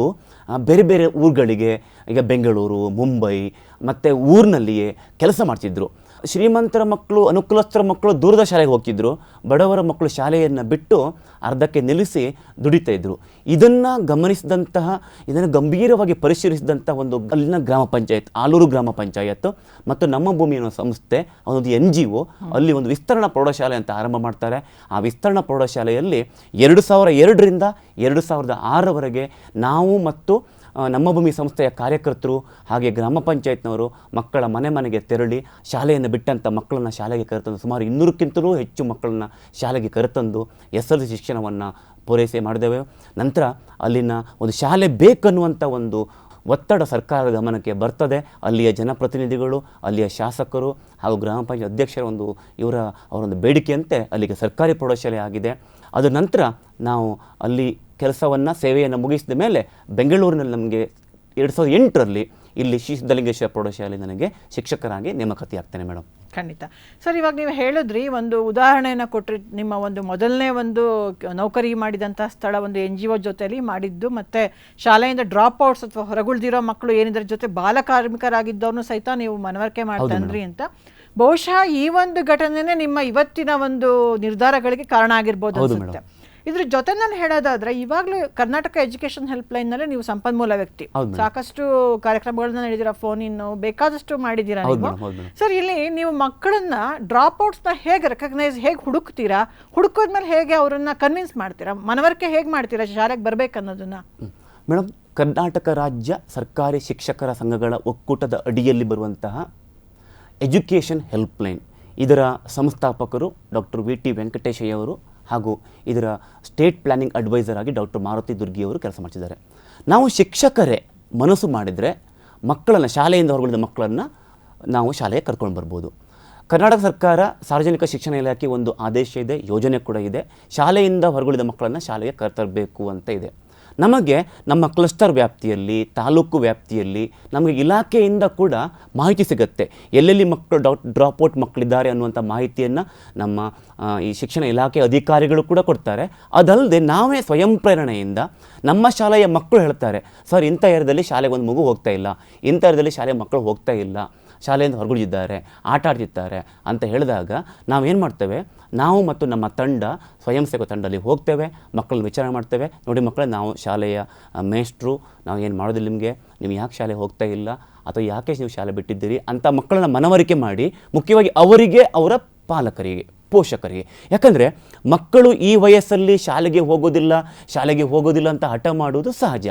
ಬೇರೆ ಬೇರೆ ಊರುಗಳಿಗೆ, ಈಗ ಬೆಂಗಳೂರು, ಮುಂಬೈ ಮತ್ತು ಊರಿನಲ್ಲಿಯೇ ಕೆಲಸ ಮಾಡ್ತಿದ್ರು. ಶ್ರೀಮಂತರ ಮಕ್ಕಳು, ಅನುಕೂಲಸ್ಥರ ಮಕ್ಕಳು ದೂರದ ಶಾಲೆಗೆ ಹೋಗ್ತಿದ್ರು. ಬಡವರ ಮಕ್ಕಳು ಶಾಲೆಯನ್ನು ಬಿಟ್ಟು ಅರ್ಧಕ್ಕೆ ನಿಲ್ಲಿಸಿ ದುಡಿತಾ ಇದ್ರು. ಇದನ್ನು ಗಮನಿಸಿದಂತಹ, ಇದನ್ನು ಗಂಭೀರವಾಗಿ ಪರಿಶೀಲಿಸಿದಂಥ ಒಂದು ಅಲ್ಲಿನ ಗ್ರಾಮ ಪಂಚಾಯತ್, ಆಲೂರು ಗ್ರಾಮ ಪಂಚಾಯತ್ ಮತ್ತು ನಮ್ಮ ಭೂಮಿ ಅನ್ನೋ ಸಂಸ್ಥೆ ಒಂದು ಎನ್ ಜಿ ಒ ಅಲ್ಲಿ ಒಂದು ವಿಸ್ತರಣಾ ಪ್ರೌಢಶಾಲೆ ಅಂತ ಆರಂಭ ಮಾಡ್ತಾರೆ. ಆ ವಿಸ್ತರಣಾ ಪ್ರೌಢಶಾಲೆಯಲ್ಲಿ ಎರಡು ಸಾವಿರ ಎರಡರಿಂದ ಎರಡು ಸಾವಿರದ ಆರರವರೆಗೆ ನಾವು ಮತ್ತು ನಮ್ಮ ಭೂಮಿ ಸಂಸ್ಥೆಯ ಕಾರ್ಯಕರ್ತರು ಹಾಗೆ ಗ್ರಾಮ ಪಂಚಾಯತ್ನವರು ಮಕ್ಕಳ ಮನೆ ಮನೆಗೆ ತೆರಳಿ ಶಾಲೆಯನ್ನು ಬಿಟ್ಟಂಥ ಮಕ್ಕಳನ್ನು ಶಾಲೆಗೆ ಕರೆತಂದು ಸುಮಾರು ಇನ್ನೂರಕ್ಕಿಂತಲೂ ಹೆಚ್ಚು ಮಕ್ಕಳನ್ನ ಶಾಲೆಗೆ ಕರೆತಂದು ಎಸ್ ಎಲ್ ಸಿ ಶಿಕ್ಷಣವನ್ನು ಪೂರೈಸಿ ಮಾಡಿದೆವು. ನಂತರ ಅಲ್ಲಿನ ಒಂದು ಶಾಲೆ ಬೇಕನ್ನುವಂಥ ಒಂದು ಒತ್ತಡ ಸರ್ಕಾರದ ಗಮನಕ್ಕೆ ಬರ್ತದೆ. ಅಲ್ಲಿಯ ಜನಪ್ರತಿನಿಧಿಗಳು, ಅಲ್ಲಿಯ ಶಾಸಕರು ಹಾಗೂ ಗ್ರಾಮ ಪಂಚಾಯತ್ ಅಧ್ಯಕ್ಷರ ಒಂದು ಇವರ ಅವರೊಂದು ಬೇಡಿಕೆಯಂತೆ ಅಲ್ಲಿಗೆ ಸರ್ಕಾರಿ ಪ್ರೌಢಶಾಲೆ ಆಗಿದೆ. ಅದರ ನಂತರ ನಾವು ಅಲ್ಲಿ ಕೆಲಸವನ್ನು ಸೇವೆಯನ್ನು ಮುಗಿಸಿದ ಮೇಲೆ ಬೆಂಗಳೂರಿನಲ್ಲಿ ನಮಗೆ ಎರಡು ಸಾವಿರದ ಎಂಟರಲ್ಲಿ ಇಲ್ಲಿ ಶ್ರೀ ಸಿದ್ಧಲಿಂಗೇಶ್ವರ ಪ್ರೌಢಶಾಲೆ ನನಗೆ ಶಿಕ್ಷಕರಾಗಿ ನೇಮಕಾತಿ ಆಗ್ತೇನೆ ಮೇಡಮ್ ಖಂಡಿತ. ಸರ್ ಇವಾಗ ನೀವು ಹೇಳಿದ್ರಿ ಒಂದು ಉದಾಹರಣೆಯನ್ನು ಕೊಟ್ರಿ ನಿಮ್ಮ ಒಂದು ಮೊದಲನೇ ಒಂದು ನೌಕರಿ ಮಾಡಿದಂಥ ಸ್ಥಳ ಒಂದು ಎನ್ ಜಿ ಒ ಜೊತೆಯಲ್ಲಿ ಮಾಡಿದ್ದು ಮತ್ತೆ ಶಾಲೆಯಿಂದ ಡ್ರಾಪ್ ಔಟ್ಸ್ ಅಥವಾ ಹೊರಗುಳ್ದಿರೋ ಮಕ್ಕಳು ಏನಿದ್ರ ಜೊತೆ ಬಾಲ ಕಾರ್ಮಿಕರಾಗಿದ್ದವ್ರನ್ನು ಸಹಿತ ನೀವು ಮನವರಿಕೆ ಮಾಡ್ತಂದ್ರಿ ಅಂತ. ಬಹುಶಃ ಈ ಒಂದು ಘಟನೆನೇ ನಿಮ್ಮ ಇವತ್ತಿನ ಒಂದು ನಿರ್ಧಾರಗಳಿಗೆ ಕಾರಣ ಆಗಿರ್ಬೋದು ಅನ್ಸುತ್ತೆ. ಇದ್ರ ಜೊತೆ ನಾನು ಹೇಳೋದಾದ್ರೆ ಇವಾಗಲೂ ಕರ್ನಾಟಕ ಎಜುಕೇಶನ್ ಹೆಲ್ಪ್ ಲೈನ್ನಲ್ಲಿ ನೀವು ಸಂಪನ್ಮೂಲ ವ್ಯಕ್ತಿ. ಸಾಕಷ್ಟು ಕಾರ್ಯಕ್ರಮಗಳನ್ನ ನಡೆದಿರೋ ಫೋನ್ ಇನ್ನು ಬೇಕಾದಷ್ಟು ಮಾಡಿದ್ದೀರಾ ನೀವು? ಸರ್ ಇಲ್ಲಿ ನೀವು ಮಕ್ಕಳನ್ನ ಡ್ರಾಪ್ ಔಟ್ಸ್ನ ಹೇಗೆ ರೆಕಗ್ನೈಸ್ ಹೇಗೆ ಹುಡುಕ್ತೀರಾ? ಹುಡುಕೋದ್ಮೇಲೆ ಹೇಗೆ ಅವರನ್ನ ಕನ್ವಿನ್ಸ್ ಮಾಡ್ತೀರಾ? ಮನವರಿಕೆ ಹೇಗೆ ಮಾಡ್ತೀರಾ ಶಾಲೆಗೆ ಬರ್ಬೇಕನ್ನೋದನ್ನ? ಅನ್ನೋದನ್ನ ಮೇಡಮ್ ಕರ್ನಾಟಕ ರಾಜ್ಯ ಸರ್ಕಾರಿ ಶಿಕ್ಷಕರ ಸಂಘಗಳ ಒಕ್ಕೂಟದ ಅಡಿಯಲ್ಲಿ ಬರುವಂತಹ ಎಜುಕೇಷನ್ ಹೆಲ್ಪ್ಲೈನ್. ಇದರ ಸಂಸ್ಥಾಪಕರು ಡಾಕ್ಟರ್ ವಿ ಟಿ ವೆಂಕಟೇಶಯ್ಯವರು ಹಾಗೂ ಇದರ ಸ್ಟೇಟ್ ಪ್ಲಾನಿಂಗ್ ಅಡ್ವೈಸರ್ ಆಗಿ ಡಾಕ್ಟರ್ ಮಾರುತಿ ದುರ್ಗಿಯವರು ಕೆಲಸ ಮಾಡ್ತಿದ್ದಾರೆ. ನಾವು ಶಿಕ್ಷಕರೇ ಮನಸ್ಸು ಮಾಡಿದರೆ ಮಕ್ಕಳನ್ನು, ಶಾಲೆಯಿಂದ ಹೊರಗುಳಿದ ಮಕ್ಕಳನ್ನು ನಾವು ಶಾಲೆಗೆ ಕರ್ಕೊಂಡು ಬರ್ಬೋದು. ಕರ್ನಾಟಕ ಸರ್ಕಾರ ಸಾರ್ವಜನಿಕ ಶಿಕ್ಷಣ ಇಲಾಖೆ ಒಂದು ಆದೇಶ ಇದೆ, ಯೋಜನೆ ಕೂಡ ಇದೆ. ಶಾಲೆಯಿಂದ ಹೊರಗುಳಿದ ಮಕ್ಕಳನ್ನು ಶಾಲೆಗೆ ಕರ್ತರಬೇಕು ಅಂತ ಇದೆ. ನಮಗೆ ನಮ್ಮ ಕ್ಲಸ್ಟರ್ ವ್ಯಾಪ್ತಿಯಲ್ಲಿ, ತಾಲೂಕು ವ್ಯಾಪ್ತಿಯಲ್ಲಿ ನಮಗೆ ಇಲಾಖೆಯಿಂದ ಕೂಡ ಮಾಹಿತಿ ಸಿಗುತ್ತೆ. ಎಲ್ಲೆಲ್ಲಿ ಮಕ್ಕಳು ಡಾಟ್ ಡ್ರಾಪ್ಔಟ್ ಮಕ್ಕಳಿದ್ದಾರೆ ಅನ್ನುವಂಥ ಮಾಹಿತಿಯನ್ನು ನಮ್ಮ ಈ ಶಿಕ್ಷಣ ಇಲಾಖೆ ಅಧಿಕಾರಿಗಳು ಕೂಡ ಕೊಡ್ತಾರೆ. ಅದಲ್ಲದೆ ನಾವೇ ಸ್ವಯಂ ಪ್ರೇರಣೆಯಿಂದ ನಮ್ಮ ಶಾಲೆಯ ಮಕ್ಕಳು ಹೇಳ್ತಾರೆ, ಸರ್, ಇಂಥ ಏರಿಯಾದಲ್ಲಿ ಶಾಲೆಗೆ ಒಂದು ಮಗು ಹೋಗ್ತಾ ಇಲ್ಲ. ಇಂಥ ಏರಿಯಾದಲ್ಲಿ ಶಾಲೆ ಮಕ್ಕಳು ಹೋಗ್ತಾ ಇಲ್ಲ. ಶಾಲೆಯಿಂದ ಹೊರಗುಳಿದಿದ್ದಾರೆ, ಆಟ ಆಡ್ತಿದ್ದಾರೆ ಅಂತ ಹೇಳಿದಾಗ ನಾವೇನು ಮಾಡ್ತೇವೆ? ನಾವು ಮತ್ತು ನಮ್ಮ ತಂಡ ಸ್ವಯಂ ಸೇವಕ ತಂಡದಲ್ಲಿ ಹೋಗ್ತೇವೆ, ಮಕ್ಕಳನ್ನ ವಿಚಾರಣೆ ಮಾಡ್ತೇವೆ. ನೋಡಿ ಮಕ್ಕಳೇ, ನಾವು ಶಾಲೆಯ ಮೇಷ್ಟ್ರು, ನಾವು ಏನು ಮಾಡೋದಿಲ್ಲ ನಿಮಗೆ. ನೀವು ಯಾಕೆ ಶಾಲೆ ಹೋಗ್ತಾ ಇಲ್ಲ? ಅಥವಾ ಯಾಕೆ ನೀವು ಶಾಲೆ ಬಿಟ್ಟಿದ್ದೀರಿ? ಅಂತ ಮಕ್ಕಳನ್ನ ಮನವರಿಕೆ ಮಾಡಿ ಮುಖ್ಯವಾಗಿ ಅವರಿಗೆ ಅವರ ಪಾಲಕರಿಗೆ. ಪೋಷಕರಿಗೆ ಯಾಕಂದರೆ ಮಕ್ಕಳು ಈ ವಯಸ್ಸಲ್ಲಿ ಶಾಲೆಗೆ ಹೋಗೋದಿಲ್ಲ ಶಾಲೆಗೆ ಹೋಗೋದಿಲ್ಲ ಅಂತ ಹಠ ಮಾಡುವುದು ಸಹಜ.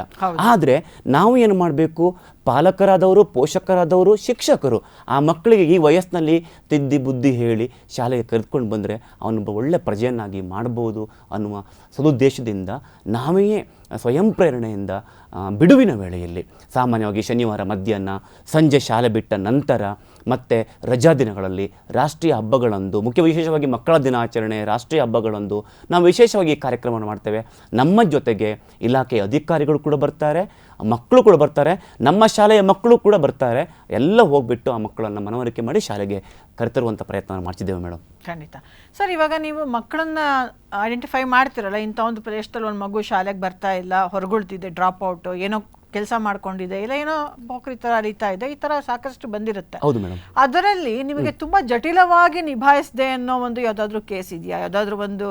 ಆದರೆ ನಾವು ಏನು ಮಾಡಬೇಕು? ಪಾಲಕರಾದವರು ಪೋಷಕರಾದವರು ಶಿಕ್ಷಕರು. ಆ ಮಕ್ಕಳಿಗೆ ಈ ವಯಸ್ಸಿನಲ್ಲಿ ತಿದ್ದಿ ಬುದ್ಧಿ ಹೇಳಿ ಶಾಲೆಗೆ ಕರೆದುಕೊಂಡು ಬಂದರೆ ಅವನೊಬ್ಬ ಒಳ್ಳೆ ಪ್ರಜೆಯನ್ನಾಗಿ ಮಾಡ್ಬೋದು ಅನ್ನುವ ಸದುದ್ದೇಶದಿಂದ ನಾವೇ ಸ್ವಯಂ ಪ್ರೇರಣೆಯಿಂದ ಬಿಡುವಿನ ವೇಳೆಯಲ್ಲಿ. ಸಾಮಾನ್ಯವಾಗಿ ಶನಿವಾರ ಮಧ್ಯಾಹ್ನ, ಸಂಜೆ ಶಾಲೆ ಬಿಟ್ಟ ನಂತರ ಮತ್ತು ರಜಾ ದಿನಗಳಲ್ಲಿ ರಾಷ್ಟ್ರೀಯ ಹಬ್ಬಗಳಂದು, ಮುಖ್ಯ ವಿಶೇಷವಾಗಿ ಮಕ್ಕಳ ದಿನಾಚರಣೆ, ರಾಷ್ಟ್ರೀಯ ಹಬ್ಬಗಳಂದು ನಾವು ವಿಶೇಷವಾಗಿ ಈ ಕಾರ್ಯಕ್ರಮವನ್ನು ಮಾಡ್ತೇವೆ. ನಮ್ಮ ಜೊತೆಗೆ ಇಲಾಖೆಯ ಅಧಿಕಾರಿಗಳು ಕೂಡ ಬರ್ತಾರೆ, ಮಕ್ಕಳು ಕೂಡ ಬರ್ತಾರೆ, ನಮ್ಮ ಶಾಲೆಯ ಮಕ್ಕಳು ಕೂಡ ಬರ್ತಾರೆ. ಎಲ್ಲ ಹೋಗ್ಬಿಟ್ಟು ಆ ಮಕ್ಕಳನ್ನು ಮನವರಿಕೆ ಮಾಡಿ ಶಾಲೆಗೆ ಕರೆತರುವಂಥ ಪ್ರಯತ್ನವನ್ನು ಮಾಡ್ತಿದ್ದೇವೆ ಮೇಡಮ್ ಖಂಡಿತ. ಸರ್ ಇವಾಗ ನೀವು ಮಕ್ಕಳನ್ನ ಐಡೆಂಟಿಫೈ ಮಾಡ್ತಿರಲ್ಲ ಇಂಥ ಒಂದು ಪ್ರದೇಶದಲ್ಲಿ ಒಂದು ಮಗು ಶಾಲೆಗೆ ಬರ್ತಾ ಇಲ್ಲ ಹೊರಗುಳ್ತಿದೆ ಡ್ರಾಪ್ ಔಟ್ ಏನೋ ಕೆಲಸ ಮಾಡ್ಕೊಂಡಿದೆ ಇಲ್ಲ ಏನೋ ಪೋಖ್ರಿ ತರ ಅರಿತಾ ಇದೆ ಈ ತರ ಸಾಕಷ್ಟು ಬಂದಿರುತ್ತೆ. ಹೌದು ಮೇಡಮ್. ಅದರಲ್ಲಿ ನಿಮಗೆ ತುಂಬಾ ಜಟಿಲವಾಗಿ ನಿಭಾಯಿಸಿದೆ ಅನ್ನೋ ಒಂದು ಯಾವ್ದಾದ್ರು ಕೇಸ್ ಇದೆಯಾ? ಯಾವ್ದಾದ್ರು ಒಂದು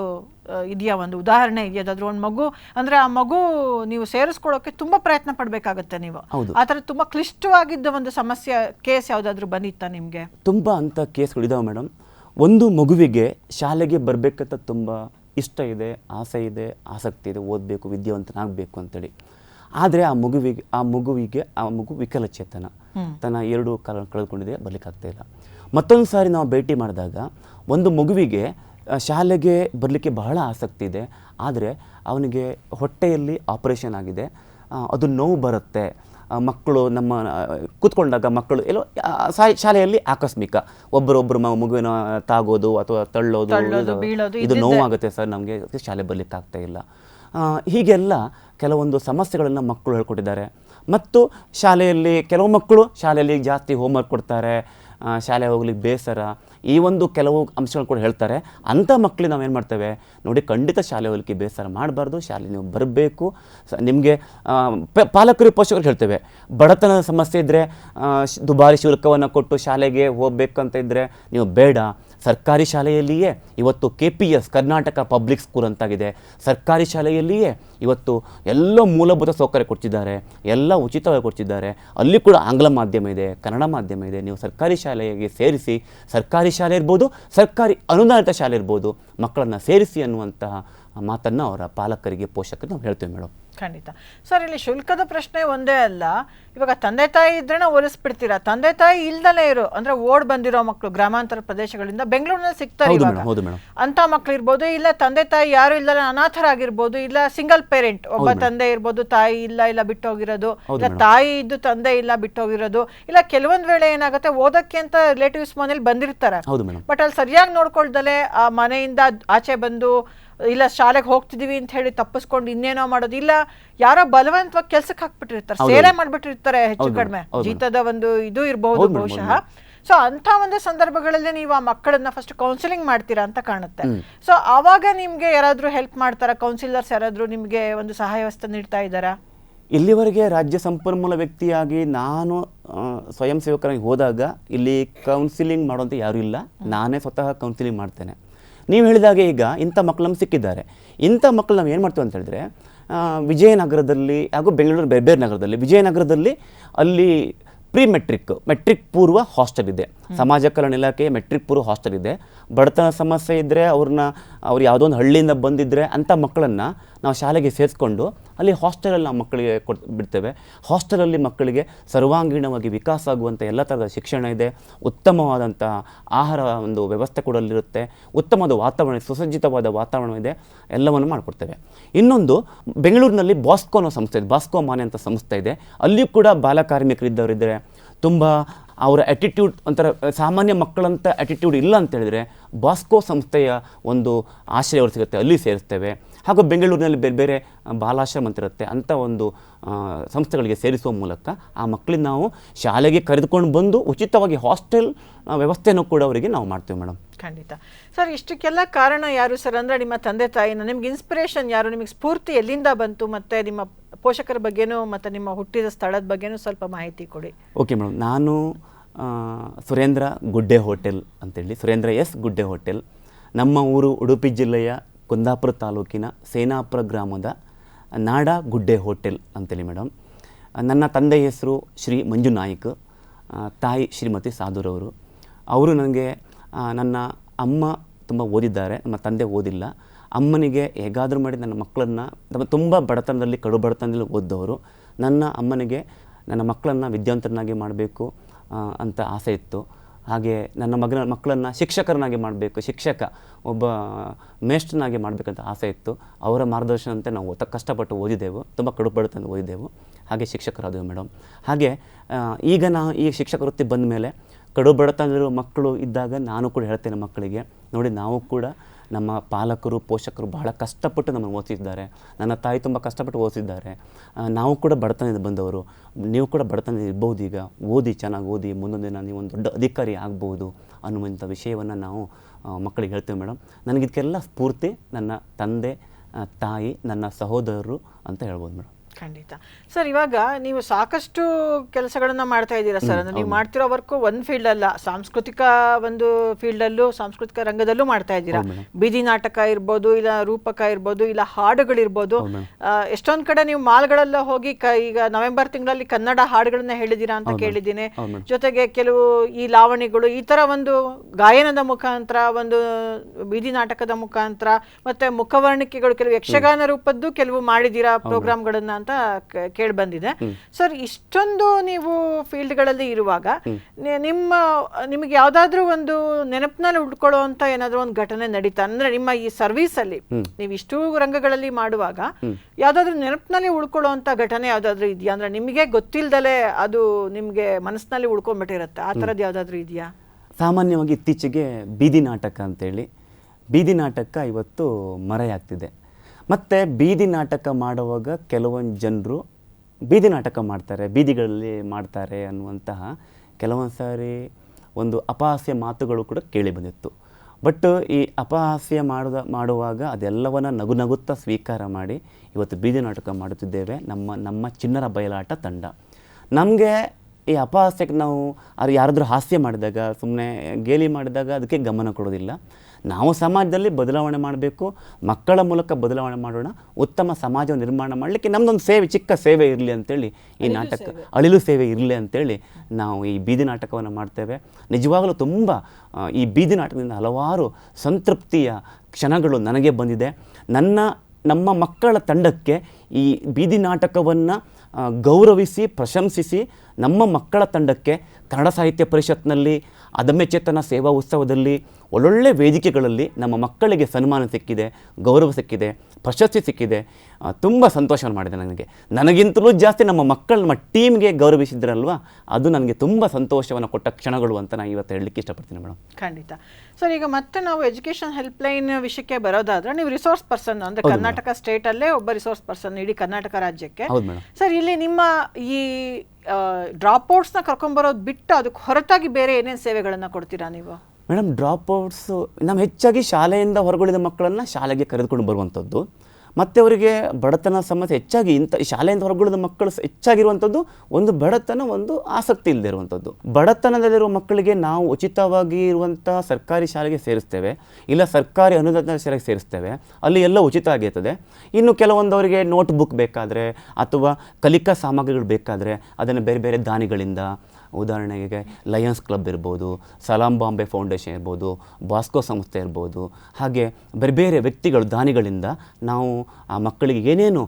ಇದೆಯಾ? ಒಂದು ಉದಾಹರಣೆ ಇದೆಯಾ? ಯಾವ್ದಾದ್ರು ಒಂದು ಮಗು ಅಂದ್ರೆ ಆ ಮಗು ನೀವು ಸೇರಿಸ್ಕೊಳ್ಳೋಕೆ ತುಂಬಾ ಪ್ರಯತ್ನ ಪಡ್ಬೇಕಾಗತ್ತೆ ನೀವು. ಆ ಥರ ತುಂಬಾ ಕ್ಲಿಷ್ಟವಾಗಿದ್ದ ಒಂದು ಸಮಸ್ಯೆ ಕೇಸ್ ಯಾವ್ದಾದ್ರು ಬಂದಿತ್ತಾ ನಿಮ್ಗೆ? ತುಂಬ ಅಂಥ ಕೇಸ್ಗಳಿದಾವೆ ಮೇಡಮ್. ಒಂದು ಮಗುವಿಗೆ ಶಾಲೆಗೆ ಬರಬೇಕಂತ ತುಂಬ ಇಷ್ಟ ಇದೆ ಆಸೆ ಇದೆ ಆಸಕ್ತಿ ಇದೆ ಓದಬೇಕು ವಿದ್ಯಾವಂತನಾಗಬೇಕು ಅಂತೇಳಿ. ಆದರೆ ಆ ಮಗುವಿಗೆ ಆ ಮಗುವಿಗೆ ಆ ಮಗು ವಿಕಲಚೇತನ. ತನ್ನ ಎರಡು ಕಾಲ ಕಳೆದುಕೊಂಡಿದೆ ಬರಲಿಕ್ಕಾಗ್ತಾ ಇಲ್ಲ. ಮತ್ತೊಂದು ಸಾರಿ ನಾವು ಭೇಟಿ ಮಾಡಿದಾಗ ಒಂದು ಮಗುವಿಗೆ ಶಾಲೆಗೆ ಬರಲಿಕ್ಕೆ ಬಹಳ ಆಸಕ್ತಿ ಇದೆ. ಆದರೆ ಅವನಿಗೆ ಹೊಟ್ಟೆಯಲ್ಲಿ ಆಪರೇಷನ್ ಆಗಿದೆ. ಅದು ನೋವು ಬರುತ್ತೆ. ಮಕ್ಕಳು ನಮ್ಮ ಕೂತ್ಕೊಂಡಾಗ ಮಕ್ಕಳು ಎಲ್ಲೋ ಶಾಲೆಯಲ್ಲಿ ಆಕಸ್ಮಿಕ. ಒಬ್ಬರೊಬ್ಬರು ಮಗುವಿನ ತಾಗೋದು ಅಥವಾ ತಳ್ಳೋದು ಇದು- ನೋವಾಗುತ್ತೆ ಸರ್ ನಮಗೆ ಶಾಲೆ ಬರಲಿಕ್ಕಾಗ್ತಾ ಇಲ್ಲ. ಹೀಗೆಲ್ಲ ಕೆಲವೊಂದು ಸಮಸ್ಯೆಗಳನ್ನು ಮಕ್ಕಳು ಹೇಳ್ಕೊಟ್ಟಿದ್ದಾರೆ. ಮತ್ತು ಶಾಲೆಯಲ್ಲಿ ಕೆಲವು ಮಕ್ಕಳು ಶಾಲೆಯಲ್ಲಿ ಜಾಸ್ತಿ ಹೋಮ್ವರ್ಕ್ ಕೊಡ್ತಾರೆ. ಶಾಲೆ ಹೋಗ್ಲಿಕ್ಕೆ ಬೇಸರ, ಈ ಒಂದು ಕೆಲವು ಅಂಶಗಳು ಕೂಡ ಹೇಳ್ತಾರೆ. ಅಂಥ ಮಕ್ಕಳಿಗೆ ನಾವು ಏನು ಮಾಡ್ತೇವೆ? ನೋಡಿ, ಖಂಡಿತ ಶಾಲೆ ಹೋಗ್ಲಿಕ್ಕೆ ಬೇಸರ ಮಾಡಬಾರ್ದು ಶಾಲೆ ನೀವು ಬರಬೇಕು. ನಿಮಗೆ ಪಾಲಕರು ಪೋಷಕರು ಹೇಳ್ತೇವೆ. ಬಡತನದ ಸಮಸ್ಯೆ ಇದ್ದರೆ ದುಬಾರಿ ಶುಲ್ಕವನ್ನು ಕೊಟ್ಟು ಶಾಲೆಗೆ ಹೋಗಬೇಕಂತ ಇದ್ದರೆ ನೀವು ಬೇಡ. ಸರ್ಕಾರಿ ಶಾಲೆಯಲ್ಲಿಯೇ ಇವತ್ತು K P S, Karnataka public school ಅಂತಾಗಿದೆ. ಸರ್ಕಾರಿ ಶಾಲೆಯಲ್ಲಿಯೇ ಇವತ್ತು ಎಲ್ಲ ಮೂಲಭೂತ ಸೌಕರ್ಯ ಕೊಡ್ತಿದ್ದಾರೆ, ಎಲ್ಲ ಉಚಿತವಾಗಿ ಕೊಡ್ತಿದ್ದಾರೆ. ಅಲ್ಲಿ ಕೂಡ ಆಂಗ್ಲ ಮಾಧ್ಯಮ ಇದೆ, ಕನ್ನಡ ಮಾಧ್ಯಮ ಇದೆ. ನೀವು ಸರ್ಕಾರಿ ಶಾಲೆಗೆ ಸೇರಿಸಿ, ಸರ್ಕಾರಿ ಶಾಲೆ ಇರ್ಬೋದು, ಸರ್ಕಾರಿ ಅನುದಾನಿತ ಶಾಲೆ ಇರ್ಬೋದು, ಮಕ್ಕಳನ್ನು ಸೇರಿಸಿ ಅನ್ನುವಂತಹ ಮಾತನ್ನು ಅವರ ಪಾಲಕರಿಗೆ ಪೋಷಕರಿಗೆ ನಾವು ಹೇಳ್ತೀವಿ ಮೇಡಮ್ ಖಂಡಿತ. ಸರ್ ಇಲ್ಲಿ ಶುಲ್ಕದ ಪ್ರಶ್ನೆ ಒಂದೇ ಅಲ್ಲ. ಇವಾಗ ತಂದೆ ತಾಯಿ ಇದ್ರೇನೆ ಹೋಲಿಸ್ಬಿಡ್ತೀರಾ ತಂದೆ ತಾಯಿ ಇಲ್ದಲೇ ಇರೋ ಅಂದ್ರೆ ಓಡ್ ಬಂದಿರೋ ಮಕ್ಕಳು ಗ್ರಾಮಾಂತರ ಪ್ರದೇಶಗಳಿಂದ ಬೆಂಗಳೂರಿನಲ್ಲಿ ಸಿಗ್ತಾರೆ ಅಂತ ಮಕ್ಳು ಇರ್ಬೋದು ಇಲ್ಲ ತಂದೆ ತಾಯಿ ಯಾರು ಇಲ್ಲದೆ ಅನಾಥರಾಗಿರ್ಬೋದು ಇಲ್ಲ ಸಿಂಗಲ್ ಪೇರೆಂಟ್ ಒಬ್ಬ ತಂದೆ ಇರ್ಬೋದು ತಾಯಿ ಇಲ್ಲ ಇಲ್ಲ ಬಿಟ್ಟೋಗಿರೋದು ಇಲ್ಲ ತಾಯಿ ಇದ್ದು ತಂದೆ ಇಲ್ಲ ಬಿಟ್ಟೋಗಿರೋದು ಇಲ್ಲ ಕೆಲವೊಂದ್ ವೇಳೆ ಏನಾಗುತ್ತೆ ಓದಕ್ಕೆ ಅಂತ ರಿಲೇಟಿವ್ಸ್ ಮನೇಲಿ ಬಂದಿರ್ತಾರೆ. ಬಟ್ ಅಲ್ಲಿ ಸರಿಯಾಗಿ ನೋಡ್ಕೊಳ್ದಲೆ ಆ ಮನೆಯಿಂದ ಆಚೆ ಬಂದು ಇಲ್ಲ ಶಾಲೆಗೆ ಹೋಗ್ತಿದೀವಿ ಅಂತ ಹೇಳಿ ತಪ್ಪಿಸ್ಕೊಂಡು ಇನ್ನೇನೋ ಮಾಡೋದು. ಇಲ್ಲ ಯಾರೋ ಬಲವಂತವಾಗಿ ಕೆಲ್ಸಕ್ಕೆ ಹಾಕ್ಬಿಟ್ಟಿರ್ತಾರೆ. ಸೇಲೆ ಮಾಡ್ಬಿಟ್ಟಿರ್ತಾರೆ ಹೆಚ್ಚು ಕಡಿಮೆ. ಜೀತದ ಒಂದು ಇದು ಇರಬಹುದು ಬಹುಶಃ. ಸೊ ಅಂತ ಒಂದು ಸಂದರ್ಭಗಳಲ್ಲಿ ನೀವು ಆ ಮಕ್ಕಳನ್ನ ಫಸ್ಟ್ ಕೌನ್ಸಿಲಿಂಗ್ ಮಾಡ್ತೀರಾ ಅಂತ ಕಾಣುತ್ತೆ. ಸೊ ಆವಾಗ ನಿಮ್ಗೆ ಯಾರಾದ್ರೂ ಹೆಲ್ಪ್ ಮಾಡ್ತಾರಾ? ಕೌನ್ಸಿಲರ್ಸ್ ಯಾರಾದ್ರೂ ನಿಮ್ಗೆ ಒಂದು ಸಹಾಯ ವ್ಯವಸ್ಥೆ ನೀಡ್ತಾ ಇದ್ದಾರಾ? ಇಲ್ಲಿವರೆಗೆ ರಾಜ್ಯ ಸಂಪನ್ಮೂಲ ವ್ಯಕ್ತಿಯಾಗಿ ನಾನು ಸ್ವಯಂ ಸೇವಕರಾಗಿ ಹೋದಾಗ ಇಲ್ಲಿ ಕೌನ್ಸಿಲಿಂಗ್ ಮಾಡುವಂತ ಯಾರು ಇಲ್ಲ. ನಾನೇ ಸ್ವತಃ ಕೌನ್ಸಿಲಿಂಗ್ ಮಾಡ್ತೇನೆ. ನೀವು ಹೇಳಿದಾಗೆ ಈಗ ಇಂಥ ಮಕ್ಕಳು ನಮ್ಗೆ ಸಿಕ್ಕಿದ್ದಾರೆ. ಇಂಥ ಮಕ್ಕಳು ನಾವು ಏನು ಮಾಡ್ತೀವಿ ಅಂತ ಹೇಳಿದ್ರೆ ವಿಜಯನಗರದಲ್ಲಿ ಹಾಗೂ ಬೆಂಗಳೂರು ಬೇರೆ ಬೇರೆ ನಗರದಲ್ಲಿ, ವಿಜಯನಗರದಲ್ಲಿ ಅಲ್ಲಿ ಪ್ರೀ ಮೆಟ್ರಿಕ್ ಮೆಟ್ರಿಕ್ ಪೂರ್ವ ಹಾಸ್ಟೆಲ್ ಇದೆ. ಸಮಾಜ ಕಲ್ಯಾಣ ಇಲಾಖೆಯ ಮೆಟ್ರಿಕ್ ಪೂರ್ವ ಹಾಸ್ಟೆಲ್ ಇದೆ. ಬಡತನ ಸಮಸ್ಯೆ ಇದ್ದರೆ ಅವ್ರನ್ನ, ಅವ್ರು ಯಾವುದೋ ಒಂದು ಹಳ್ಳಿಯಿಂದ ಬಂದಿದ್ದರೆ ಅಂಥ ಮಕ್ಕಳನ್ನು ನಾವು ಶಾಲೆಗೆ ಸೇರಿಸ್ಕೊಂಡು ಅಲ್ಲಿ ಹಾಸ್ಟೆಲಲ್ಲಿ ನಾವು ಮಕ್ಕಳಿಗೆ ಕೊಟ್ ಬಿಡ್ತೇವೆ. ಹಾಸ್ಟೆಲಲ್ಲಿ ಮಕ್ಕಳಿಗೆ ಸರ್ವಾಂಗೀಣವಾಗಿ ವಿಕಾಸ ಆಗುವಂಥ ಎಲ್ಲ ಥರದ ಶಿಕ್ಷಣ ಇದೆ. ಉತ್ತಮವಾದಂಥ ಆಹಾರ ಒಂದು ವ್ಯವಸ್ಥೆ ಕೂಡ ಅಲ್ಲಿರುತ್ತೆ ಉತ್ತಮವಾದ ವಾತಾವರಣ, ಸುಸಜ್ಜಿತವಾದ ವಾತಾವರಣ ಇದೆ. ಎಲ್ಲವನ್ನು ಮಾಡಿಕೊಡ್ತೇವೆ. ಇನ್ನೊಂದು, ಬೆಂಗಳೂರಿನಲ್ಲಿ ಬಾಸ್ಕೋ ಅನ್ನೋ ಸಂಸ್ಥೆ ಇದೆ. ಬಾಸ್ಕೋ ಮಾನೆ ಅಂತ ಸಂಸ್ಥೆ ಇದೆ. ಅಲ್ಲಿಯೂ ಕೂಡ ಬಾಲಕಾರ್ಮಿಕರಿದ್ದವರಿದ್ದರೆ ತುಂಬ ಅವರ ಆ್ಯಟಿಟ್ಯೂಡ್ ಒಂಥರ ಸಾಮಾನ್ಯ ಮಕ್ಕಳಂಥ ಆ್ಯಟಿಟ್ಯೂಡ್ ಇಲ್ಲ ಅಂತ ಹೇಳಿದರೆ ಬಾಸ್ಕೋ ಸಂಸ್ಥೆಯ ಒಂದು ಆಶ್ರಯವರು ಸಿಗುತ್ತೆ, ಅಲ್ಲಿ ಸೇರಿಸ್ತೇವೆ. ಹಾಗೂ ಬೆಂಗಳೂರಿನಲ್ಲಿ ಬೇರೆ ಬೇರೆ ಬಾಲಾಶ್ರಮ ಅಂತ ಇರುತ್ತೆ. ಅಂಥ ಒಂದು ಸಂಸ್ಥೆಗಳಿಗೆ ಸೇರಿಸುವ ಮೂಲಕ ಆ ಮಕ್ಕಳಿಗೆ ನಾವು ಶಾಲೆಗೆ ಕರೆದುಕೊಂಡು ಬಂದು ಉಚಿತವಾಗಿ ಹಾಸ್ಟೆಲ್ ವ್ಯವಸ್ಥೆಯನ್ನು ಕೂಡ ಅವರಿಗೆ ನಾವು ಮಾಡ್ತೀವಿ ಮೇಡಮ್ ಖಂಡಿತ. ಸರ್ ಇಷ್ಟಕ್ಕೆಲ್ಲ ಕಾರಣ ಯಾರು ಸರ್? ಅಂದರೆ ನಿಮ್ಮ ತಂದೆ ತಾಯಿನ ನಿಮ್ಗೆ ಇನ್ಸ್ಪಿರೇಷನ್ ಯಾರು? ನಿಮಗೆ ಸ್ಫೂರ್ತಿ ಎಲ್ಲಿಂದ ಬಂತು? ಮತ್ತು ನಿಮ್ಮ ಪೋಷಕರ ಬಗ್ಗೆನೂ ಮತ್ತು ನಿಮ್ಮ ಹುಟ್ಟಿದ ಸ್ಥಳದ ಬಗ್ಗೆನೂ ಸ್ವಲ್ಪ ಮಾಹಿತಿ ಕೊಡಿ. ಓಕೆ ಮೇಡಮ್ ನಾನು ಸುರೇಂದ್ರ ಗುಡ್ಡೆ ಹೋಟೆಲ್ ಅಂತೇಳಿ ಸುರೇಂದ್ರ ಎಸ್ ಗುಡ್ಡೆ ಹೋಟೆಲ್. ನಮ್ಮ ಊರು ಉಡುಪಿ ಜಿಲ್ಲೆಯ ಕುಂದಾಪುರ ತಾಲೂಕಿನ ಸೇನಾಪುರ ಗ್ರಾಮದ ನಾಡ ಗುಡ್ಡೆ ಹೋಟೆಲ್ ಅಂತೇಳಿ ಮೇಡಮ್. ನನ್ನ ತಂದೆ ಹೆಸರು ಶ್ರೀ ಮಂಜು ನಾಯ್ಕ ತಾಯಿ ಶ್ರೀಮತಿ ಸಾಧುರವರು ಅವರು. ನನಗೆ ನನ್ನ ಅಮ್ಮ ತುಂಬ ಓದಿದ್ದಾರೆ ನಮ್ಮ ತಂದೆ ಓದಿಲ್ಲ. ಅಮ್ಮನಿಗೆ ಹೇಗಾದರೂ ಮಾಡಿ ನನ್ನ ಮಕ್ಕಳನ್ನು ನಮ್ಮ ತುಂಬ ಬಡತನದಲ್ಲಿ, ಕಡು ಬಡತನದಲ್ಲಿ ಓದಿದವರು. ನನ್ನ ಅಮ್ಮನಿಗೆ ನನ್ನ ಮಕ್ಕಳನ್ನು ವಿದ್ಯಾವಂತರನ್ನಾಗಿ ಮಾಡಬೇಕು ಅಂತ ಆಸೆ ಇತ್ತು. ಹಾಗೆ ನನ್ನ ಮಗನ ಮಕ್ಕಳನ್ನು ಶಿಕ್ಷಕರನ್ನಾಗಿ ಮಾಡಬೇಕು, ಶಿಕ್ಷಕ, ಒಬ್ಬ ಮೇಷ್ಟ್ರನಾಗಿ ಮಾಡಬೇಕಂತ ಆಸೆ ಇತ್ತು. ಅವರ ಮಾರ್ಗದರ್ಶನಂತೆ ನಾವು ಓದ ಕಷ್ಟಪಟ್ಟು ಓದಿದೆವು, ತುಂಬ ಕಡು ಬಡತನ ಓದಿದೆವು. ಹಾಗೆ ಶಿಕ್ಷಕರಾದವು ಮೇಡಮ್ ಹಾಗೆ ಈಗ ನಾ ಈ ಶಿಕ್ಷಕ ವೃತ್ತಿ ಬಂದ ಮೇಲೆ ಕಡು ಬಡತನದಲ್ಲಿರುವ ಮಕ್ಕಳು ಇದ್ದಾಗ ನಾನು ಕೂಡ ಹೇಳ್ತೇನೆ ಮಕ್ಕಳಿಗೆ. ನೋಡಿ, ನಾವು ಕೂಡ ನಮ್ಮ ಪಾಲಕರು, ಪೋಷಕರು ಬಹಳ ಕಷ್ಟಪಟ್ಟು ನಮ್ಮನ್ನು ಓದಿಸಿದ್ದಾರೆ. ನನ್ನ ತಾಯಿ ತುಂಬ ಕಷ್ಟಪಟ್ಟು ಓದಿಸಿದ್ದಾರೆ. ನಾವು ಕೂಡ ಬಡತನದಿಂದ ಬಂದವರು. ನೀವು ಕೂಡ ಬಡತನ ಇರ್ಬೋದು ಈಗ. ಓದಿ, ಚೆನ್ನಾಗಿ ಓದಿ ಮುಂದೊಂದು ದಿನ ನೀವು ಒಂದು ದೊಡ್ಡ ಅಧಿಕಾರಿ ಆಗ್ಬೋದು ಅನ್ನುವಂಥ ವಿಷಯವನ್ನು ನಾವು ಮಕ್ಕಳಿಗೆ ಹೇಳ್ತೇವೆ ಮೇಡಮ್ ನನಗಿದಕ್ಕೆಲ್ಲ ಸ್ಫೂರ್ತಿ ನನ್ನ ತಂದೆ ತಾಯಿ, ನನ್ನ ಸಹೋದರರು ಅಂತ ಹೇಳ್ಬೋದು ಮೇಡಮ್ ಖಂಡಿತ. ಸರ್ ಇವಾಗ ನೀವು ಸಾಕಷ್ಟು ಕೆಲಸಗಳನ್ನ ಮಾಡ್ತಾ ಇದ್ದೀರಾ ಸರ್? ಅಂದ್ರೆ ನೀವು ಮಾಡ್ತಿರೋ ವರ್ಕು ಒಂದ್ ಫೀಲ್ಡ್ ಅಲ್ಲ ಸಾಂಸ್ಕೃತಿಕ ಒಂದು ಫೀಲ್ಡ್ ಅಲ್ಲೂ ಸಾಂಸ್ಕೃತಿಕ ರಂಗದಲ್ಲೂ ಮಾಡ್ತಾ ಇದ್ದೀರಾ? ಬೀದಿ ನಾಟಕ ಇರ್ಬೋದು ಇಲ್ಲ ರೂಪಕ ಇರ್ಬೋದು ಇಲ್ಲ ಹಾಡುಗಳಿರ್ಬೋದು ಎಷ್ಟೊಂದ್ ಕಡೆ ನೀವು ಮಾಲ್ಗಳೆಲ್ಲ ಹೋಗಿ ಈಗ ನವೆಂಬರ್ ತಿಂಗಳಲ್ಲಿ ಕನ್ನಡ ಹಾಡುಗಳನ್ನ ಹೇಳಿದ್ದೀರಾ ಅಂತ ಕೇಳಿದ್ದೀನಿ. ಜೊತೆಗೆ ಕೆಲವು ಈ ಲಾವಣಿಗಳು ಈ ತರ ಒಂದು ಗಾಯನದ ಮುಖಾಂತರ ಒಂದು ಬೀದಿ ನಾಟಕದ ಮುಖಾಂತರ ಮತ್ತೆ ಮುಖವರ್ಣಿಕೆಗಳು ಕೆಲವು ಯಕ್ಷಗಾನ ರೂಪದ್ದು ಕೆಲವು ಮಾಡಿದ್ದೀರಾ ಪ್ರೋಗ್ರಾಮ್ಗಳನ್ನ ಅಂತ ಕೇಳಿ ಬಂದಿದೆ ಸರ್ ಇಷ್ಟೊಂದು ನೀವು ಫೀಲ್ಡ್ಗಳಲ್ಲಿ ಇರುವಾಗ ನಿಮ್ಮ ನಿಮಗೆ ಯಾವ್ದಾದ್ರೂ ಒಂದು ನೆನಪಿನಲ್ಲಿ ಉಳ್ಕೊಳ್ಳುವಂತ ಏನಾದ್ರೂ ಒಂದು ಘಟನೆ ನಡೀತಾ ಅಂದ್ರೆ ನಿಮ್ಮ ಈ ಸರ್ವಿಸ್ ಅಲ್ಲಿ ನೀವು ಇಷ್ಟು ರಂಗಗಳಲ್ಲಿ ಮಾಡುವಾಗ ಯಾವ್ದಾದ್ರು ನೆನಪಿನಲ್ಲಿ ಉಳ್ಕೊಳ್ಳುವಂತ ಘಟನೆ ಯಾವ್ದಾದ್ರು ಇದೆಯಾ? ಅಂದ್ರೆ ನಿಮಗೆ ಗೊತ್ತಿಲ್ದಲೆ ಅದು ನಿಮ್ಗೆ ಮನಸ್ಸಿನಲ್ಲಿ ಉಳ್ಕೊಂಡ್ಬಿಟ್ಟಿರುತ್ತೆ ಆ ಥರದ್ದು ಯಾವ್ದಾದ್ರು ಇದೆಯಾ? ಸಾಮಾನ್ಯವಾಗಿ ಇತ್ತೀಚೆಗೆ ಬೀದಿ ನಾಟಕ ಅಂತೇಳಿ ಬೀದಿ ನಾಟಕ ಇವತ್ತು ಮರೆಯಾಗ್ತಿದೆ. ಮತ್ತು ಬೀದಿ ನಾಟಕ ಮಾಡುವಾಗ ಕೆಲವೊಂದು ಜನರು ಬೀದಿ ನಾಟಕ ಮಾಡ್ತಾರೆ, ಬೀದಿಗಳಲ್ಲಿ ಮಾಡ್ತಾರೆ ಅನ್ನುವಂತಹ ಕೆಲವೊಂದು ಸಾರಿ ಒಂದು ಅಪಹಾಸ್ಯ ಮಾತುಗಳು ಕೂಡ ಕೇಳಿ ಬಂದಿತ್ತು. ಬಟ್ ಈ ಅಪಹಾಸ್ಯ ಮಾಡಿದ, ಮಾಡುವಾಗ ಅದೆಲ್ಲವನ್ನು ನಗು ನಗುತ್ತಾ ಸ್ವೀಕಾರ ಮಾಡಿ ಇವತ್ತು ಬೀದಿ ನಾಟಕ ಮಾಡುತ್ತಿದ್ದೇವೆ. ನಮ್ಮ ನಮ್ಮ ಚಿನ್ನರ ಬಯಲಾಟ ತಂಡ. ನಮಗೆ ಈ ಅಪಹಾಸ್ಯಕ್ಕೆ ನಾವು ಅದು ಯಾರಾದರೂ ಹಾಸ್ಯ ಮಾಡಿದಾಗ ಸುಮ್ಮನೆ ಗೇಲಿ ಮಾಡಿದಾಗ ಅದಕ್ಕೆ ಗಮನ ಕೊಡೋದಿಲ್ಲ. ನಾವು ಸಮಾಜದಲ್ಲಿ ಬದಲಾವಣೆ ಮಾಡಬೇಕು ಮಕ್ಕಳ ಮೂಲಕ ಬದಲಾವಣೆ ಮಾಡೋಣ ಉತ್ತಮ ಸಮಾಜ ನಿರ್ಮಾಣ ಮಾಡಲಿಕ್ಕೆ ನಮ್ಮದೊಂದು ಸೇವೆ ಚಿಕ್ಕ ಸೇವೆ ಇರಲಿ ಅಂತೇಳಿ ಈ ನಾಟಕ ಅಳಿಲು ಸೇವೆ ಇರಲಿ ಅಂತೇಳಿ ನಾವು ಈ ಬೀದಿ ನಾಟಕವನ್ನು ಮಾಡ್ತೇವೆ. ನಿಜವಾಗಲೂ ತುಂಬ ಈ ಬೀದಿ ನಾಟಕದಿಂದ ಹಲವಾರು ಸಂತೃಪ್ತಿಯ ಕ್ಷಣಗಳು ನನಗೆ ಬಂದಿದೆ. ನನ್ನ ನಮ್ಮ ಮಕ್ಕಳ ತಂಡಕ್ಕೆ ಈ ಬೀದಿ ನಾಟಕವನ್ನು ಗೌರವಿಸಿ ಪ್ರಶಂಸಿಸಿ ನಮ್ಮ ಮಕ್ಕಳ ತಂಡಕ್ಕೆ ಕನ್ನಡ ಸಾಹಿತ್ಯ ಪರಿಷತ್ನಲ್ಲಿ ಅದಮ್ಯ ಚೇತನ ಸೇವಾ ಉತ್ಸವದಲ್ಲಿ, ಒಳ್ಳೊಳ್ಳೆ ವೇದಿಕೆಗಳಲ್ಲಿ ನಮ್ಮ ಮಕ್ಕಳಿಗೆ ಸನ್ಮಾನ ಸಿಕ್ಕಿದೆ, ಗೌರವ ಸಿಕ್ಕಿದೆ. ಪ್ರಶಸ್ತಿ ಸಿಕ್ಕಿದೆ. ತುಂಬ ಸಂತೋಷವನ್ನು ಮಾಡಿದೆ ನನಗೆ. ನನಗಿಂತಲೂ ಜಾಸ್ತಿ ನಮ್ಮ ಮಕ್ಕಳು ನಮ್ಮ ಟೀಮ್ಗೆ ಗೌರವಿಸಿದ್ರಲ್ವಾ? ಅದು ನನಗೆ ತುಂಬ ಸಂತೋಷವನ್ನು ಕೊಟ್ಟ ಕ್ಷಣಗಳು ಅಂತ ನಾನು ಇವತ್ತು ಹೇಳಲಿಕ್ಕೆ ಇಷ್ಟಪಡ್ತೀನಿ ಮೇಡಮ್. ಖಂಡಿತ. ಸರ್ ಈಗ ಮತ್ತೆ ನಾವು ಎಜುಕೇಶನ್ ಹೆಲ್ಪ್ ಲೈನ್ ವಿಷಯಕ್ಕೆ ಬರೋದಾದ್ರೆ ನೀವು ರಿಸೋರ್ಸ್ ಪರ್ಸನ್ ಅಂದ್ರೆ ಕರ್ನಾಟಕ ಸ್ಟೇಟ್ ಅಲ್ಲೇ ಒಬ್ಬ ರಿಸೋರ್ಸ್ ಪರ್ಸನ್ ಇಡೀ ಕರ್ನಾಟಕ ರಾಜ್ಯಕ್ಕೆ. ಹೌದು ಮೇಡಮ್. ಸರ್ ಇಲ್ಲಿ ನಿಮ್ಮ ಈ ಡ್ರಾಪ್ ಔಟ್ಸ್ನ ಕರ್ಕೊಂಬರೋದು ಬಿಟ್ಟು ಅದಕ್ಕೆ ಹೊರತಾಗಿ ಬೇರೆ ಏನೇನು ಸೇವೆಗಳನ್ನು ಕೊಡ್ತೀರಾ ನೀವು? ಮೇಡಮ್ ಡ್ರಾಪ್ ಔಟ್ಸು ನಮ್ಮ ಹೆಚ್ಚಾಗಿ ಶಾಲೆಯಿಂದ ಹೊರಗುಳಿದ ಮಕ್ಕಳನ್ನು ಶಾಲೆಗೆ ಕರೆದುಕೊಂಡು ಬರುವಂಥದ್ದು. ಮತ್ತು ಅವರಿಗೆ ಬಡತನ ಸಮಸ್ಯೆ ಹೆಚ್ಚಾಗಿ ಇಂಥ, ಶಾಲೆಯಿಂದ ಹೊರಗುಳಿದ ಮಕ್ಕಳು ಹೆಚ್ಚಾಗಿರುವಂಥದ್ದು, ಒಂದು ಬಡತನ, ಒಂದು ಆಸಕ್ತಿ ಇಲ್ಲದೆ ಇರುವಂಥದ್ದು. ಬಡತನದಲ್ಲಿರುವ ಮಕ್ಕಳಿಗೆ ನಾವು ಉಚಿತವಾಗಿ ಇರುವಂಥ ಸರ್ಕಾರಿ ಶಾಲೆಗೆ ಸೇರಿಸ್ತೇವೆ, ಇಲ್ಲ ಸರ್ಕಾರಿ ಅನುದಾನ ಶಾಲೆಗೆ ಸೇರಿಸ್ತೇವೆ, ಅಲ್ಲಿ ಎಲ್ಲ ಉಚಿತ ಆಗಿರ್ತದೆ. ಇನ್ನು ಕೆಲವೊಂದು ಅವರಿಗೆ ನೋಟ್ಬುಕ್ ಬೇಕಾದರೆ, ಅಥವಾ ಕಲಿಕಾ ಸಾಮಗ್ರಿಗಳು ಬೇಕಾದರೆ, ಅದನ್ನು ಬೇರೆ ಬೇರೆ ದಾನಿಗಳಿಂದ ಉದಾಹರಣೆಗೆ ಲಯನ್ಸ್ ಕ್ಲಬ್ ಇರ್ಬೋದು, ಸಲಾಂ ಬಾಂಬೆ ಫೌಂಡೇಶನ್ ಇರ್ಬೋದು, ಬಾಸ್ಕೋ ಸಂಸ್ಥೆ ಇರ್ಬೋದು, ಹಾಗೆ ಬೇರೆ ಬೇರೆ ವ್ಯಕ್ತಿಗಳು, ದಾನಿಗಳಿಂದ ನಾವು ಆ ಮಕ್ಕಳಿಗೆ ಏನೇನು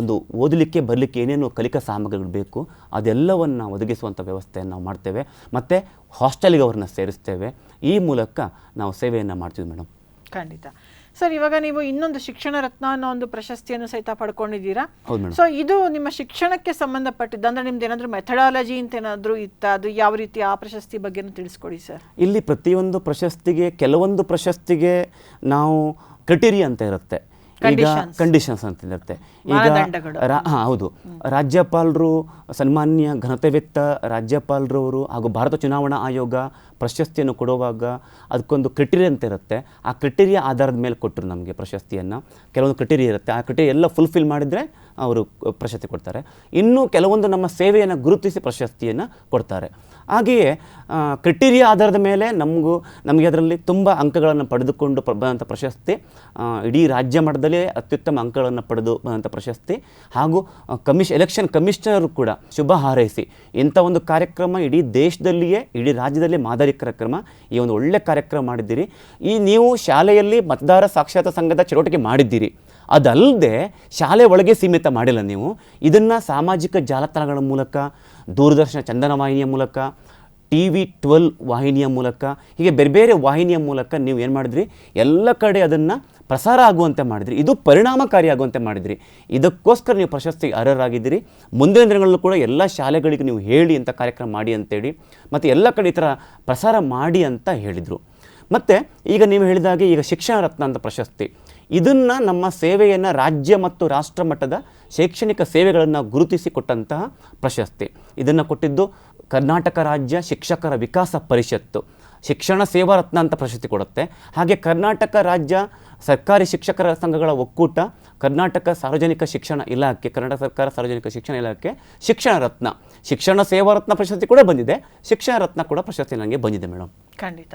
ಒಂದು ಓದಲಿಕ್ಕೆ, ಬರಲಿಕ್ಕೆ ಏನೇನು ಕಲಿಕಾ ಸಾಮಗ್ರಿಗಳು ಬೇಕು, ಅದೆಲ್ಲವನ್ನು ಒದಗಿಸುವಂಥ ವ್ಯವಸ್ಥೆಯನ್ನು ನಾವು ಮಾಡ್ತೇವೆ. ಮತ್ತು ಹಾಸ್ಟೆಲ್ಗೆ ಅವ್ರನ್ನ ಸೇರಿಸ್ತೇವೆ. ಈ ಮೂಲಕ ನಾವು ಸೇವೆಯನ್ನು ಮಾಡ್ತೀವಿ ಮೇಡಮ್ ಖಂಡಿತ. ಸರ್ ಇವಾಗ ನೀವು ಇನ್ನೊಂದು ಶಿಕ್ಷಣ ರತ್ನ ಅನ್ನೋ ಒಂದು ಪ್ರಶಸ್ತಿಯನ್ನು ಸಹಿತ ಪಡ್ಕೊಂಡಿದ್ದೀರಾ? ಸೊ ಇದು ನಿಮ್ಮ ಶಿಕ್ಷಣಕ್ಕೆ ಸಂಬಂಧಪಟ್ಟಿದ್ದು ಅಂದ್ರೆ ನಿಮ್ದು ಏನಾದರೂ ಮೆಥಡಾಲಜಿ ಅಂತ ಏನಾದರೂ ಇತ್ತ? ಅದು ಯಾವ ರೀತಿ ಆ ಪ್ರಶಸ್ತಿ ಬಗ್ಗೆ ತಿಳಿಸ್ಕೊಡಿ ಸರ್. ಇಲ್ಲಿ ಪ್ರತಿಯೊಂದು ಪ್ರಶಸ್ತಿಗೆ ಕೆಲವೊಂದು ಪ್ರಶಸ್ತಿಗೆ ನಾವು ಕಟೀರಿ ಅಂತ ಇರುತ್ತೆ. ಈಗ ಕಂಡೀಷನ್ಸ್ ಅಂತ ಇರುತ್ತೆ. ಈಗ. ಹಾಂ ಹೌದು. ರಾಜ್ಯಪಾಲರು ಸನ್ಮಾನ್ಯ ಘನತೆವೆತ್ತ ರಾಜ್ಯಪಾಲರವರು ಹಾಗೂ ಭಾರತ ಚುನಾವಣಾ ಆಯೋಗ ಪ್ರಶಸ್ತಿಯನ್ನು ಕೊಡುವಾಗ ಅದಕ್ಕೊಂದು ಕ್ರಿಟೀರಿಯ ಅಂತ ಇರುತ್ತೆ. ಆ ಕ್ರಿಟೀರಿಯಾ ಆಧಾರದ ಮೇಲೆ ಕೊಟ್ಟರು ನಮಗೆ ಪ್ರಶಸ್ತಿಯನ್ನು. ಕೆಲವೊಂದು ಕ್ರಿಟೀರಿಯ ಇರುತ್ತೆ. ಆ ಕ್ರಿಟೀರಿಯ ಎಲ್ಲ ಫುಲ್ಫಿಲ್ ಮಾಡಿದರೆ ಅವರು ಪ್ರಶಸ್ತಿ ಕೊಡ್ತಾರೆ. ಇನ್ನು ಕೆಲವೊಂದು ನಮ್ಮ ಸೇವೆಯನ್ನು ಗುರುತಿಸಿ ಪ್ರಶಸ್ತಿಯನ್ನು ಕೊಡ್ತಾರೆ. ಹಾಗೆಯೇ ಕ್ರಿಟೀರಿಯಾ ಆಧಾರದ ಮೇಲೆ ನಮಗೂ, ನಮಗೆ ಅದರಲ್ಲಿ ತುಂಬ ಅಂಕಗಳನ್ನು ಪಡೆದುಕೊಂಡು ಬಂದಂಥ ಪ್ರಶಸ್ತಿ ಇಡೀ ರಾಜ್ಯ ಮಟ್ಟದಲ್ಲಿ ಅತ್ಯುತ್ತಮ ಅಂಕಗಳನ್ನು ಪಡೆದು ಬಂದಂಥ ಪ್ರಶಸ್ತಿ, ಹಾಗೂ ಕಮಿಷ್, ಎಲೆಕ್ಷನ್ ಕಮಿಷನರ್ ಕೂಡ ಶುಭ ಹಾರೈಸಿ, ಇಂಥ ಒಂದು ಕಾರ್ಯಕ್ರಮ ಇಡೀ ದೇಶದಲ್ಲಿಯೇ, ಇಡೀ ರಾಜ್ಯದಲ್ಲಿ ಮಾದರಿ ಕಾರ್ಯಕ್ರಮ, ಈ ಒಂದು ಒಳ್ಳೆ ಕಾರ್ಯಕ್ರಮ ಮಾಡಿದ್ದೀರಿ. ಈ ನೀವು ಶಾಲೆಯಲ್ಲಿ ಮತದಾರ ಸಾಕ್ಷರತಾ ಸಂಘದ ಚಟುವಟಿಕೆ ಮಾಡಿದ್ದೀರಿ. ಅದಲ್ಲದೆ ಶಾಲೆ ಒಳಗೆ ಸೀಮಿತ ಮಾಡಿಲ್ಲ ನೀವು. ಇದನ್ನು ಸಾಮಾಜಿಕ ಜಾಲತಾಣಗಳ ಮೂಲಕ, ದೂರದರ್ಶನ ಚಂದನ ವಾಹಿನಿಯ ಮೂಲಕ ಟಿ ವಿ ಟ್ವೆಲ್ ವಾಹಿನಿಯ ಮೂಲಕ, ಹೀಗೆ ಬೇರೆ ಬೇರೆ ವಾಹಿನಿಯ ಮೂಲಕ ನೀವು ಏನು ಮಾಡಿದ್ರಿ? ಎಲ್ಲ ಕಡೆ ಅದನ್ನು ಪ್ರಸಾರ ಆಗುವಂತೆ ಮಾಡಿದ್ರಿ. ಇದು ಪರಿಣಾಮಕಾರಿಯಾಗುವಂತೆ ಮಾಡಿದ್ರಿ. ಇದಕ್ಕೋಸ್ಕರ ನೀವು ಪ್ರಶಸ್ತಿ ಅರ್ಹರಾಗಿದ್ದೀರಿ. ಮುಂದಿನ ದಿನಗಳಲ್ಲೂ ಕೂಡ ಎಲ್ಲ ಶಾಲೆಗಳಿಗೆ ನೀವು ಹೇಳಿ ಅಂತ ಕಾರ್ಯಕ್ರಮ ಮಾಡಿ ಅಂತೇಳಿ, ಮತ್ತು ಎಲ್ಲ ಕಡೆ ಈ ಥರ ಪ್ರಸಾರ ಮಾಡಿ ಅಂತ ಹೇಳಿದರು. ಮತ್ತು ಈಗ ನೀವು ಹೇಳಿದಾಗೆ ಈಗ ಶಿಕ್ಷಣ ರತ್ನ ಅಂತ ಪ್ರಶಸ್ತಿ. ಇದನ್ನು ನಮ್ಮ ಸೇವೆಯನ್ನು ರಾಜ್ಯ ಮತ್ತು ರಾಷ್ಟ್ರ ಮಟ್ಟದ ಶೈಕ್ಷಣಿಕ ಸೇವೆಗಳನ್ನು ಗುರುತಿಸಿ ಕೊಟ್ಟಂತಹ ಪ್ರಶಸ್ತಿ. ಇದನ್ನು ಕೊಟ್ಟಿದ್ದು ಕರ್ನಾಟಕ ರಾಜ್ಯ ಶಿಕ್ಷಕರ ವಿಕಾಸ ಪರಿಷತ್ತು. ಶಿಕ್ಷಣ ಸೇವಾ ರತ್ನ ಅಂತ ಪ್ರಶಸ್ತಿ ಕೊಡುತ್ತೆ. ಹಾಗೆ ಕರ್ನಾಟಕ ರಾಜ್ಯ ಸರ್ಕಾರಿ ಶಿಕ್ಷಕರ ಸಂಘಗಳ ಒಕ್ಕೂಟ ಕರ್ನಾಟಕ ಸಾರ್ವಜನಿಕ ಶಿಕ್ಷಣ ಇಲಾಖೆ, ಕರ್ನಾಟಕ ಸರ್ಕಾರ ಸಾರ್ವಜನಿಕ ಶಿಕ್ಷಣ ಇಲಾಖೆ ಶಿಕ್ಷಣ ರತ್ನ. ಶಿಕ್ಷಣ ಸೇವಾ ರತ್ನ ಪ್ರಶಸ್ತಿ ಕೂಡ ಬಂದಿದೆ. ಶಿಕ್ಷಣ ರತ್ನ ಕೂಡ ಪ್ರಶಸ್ತಿ ನನಗೆ ಬಂದಿದೆ ಮೇಡಮ್ ಖಂಡಿತ.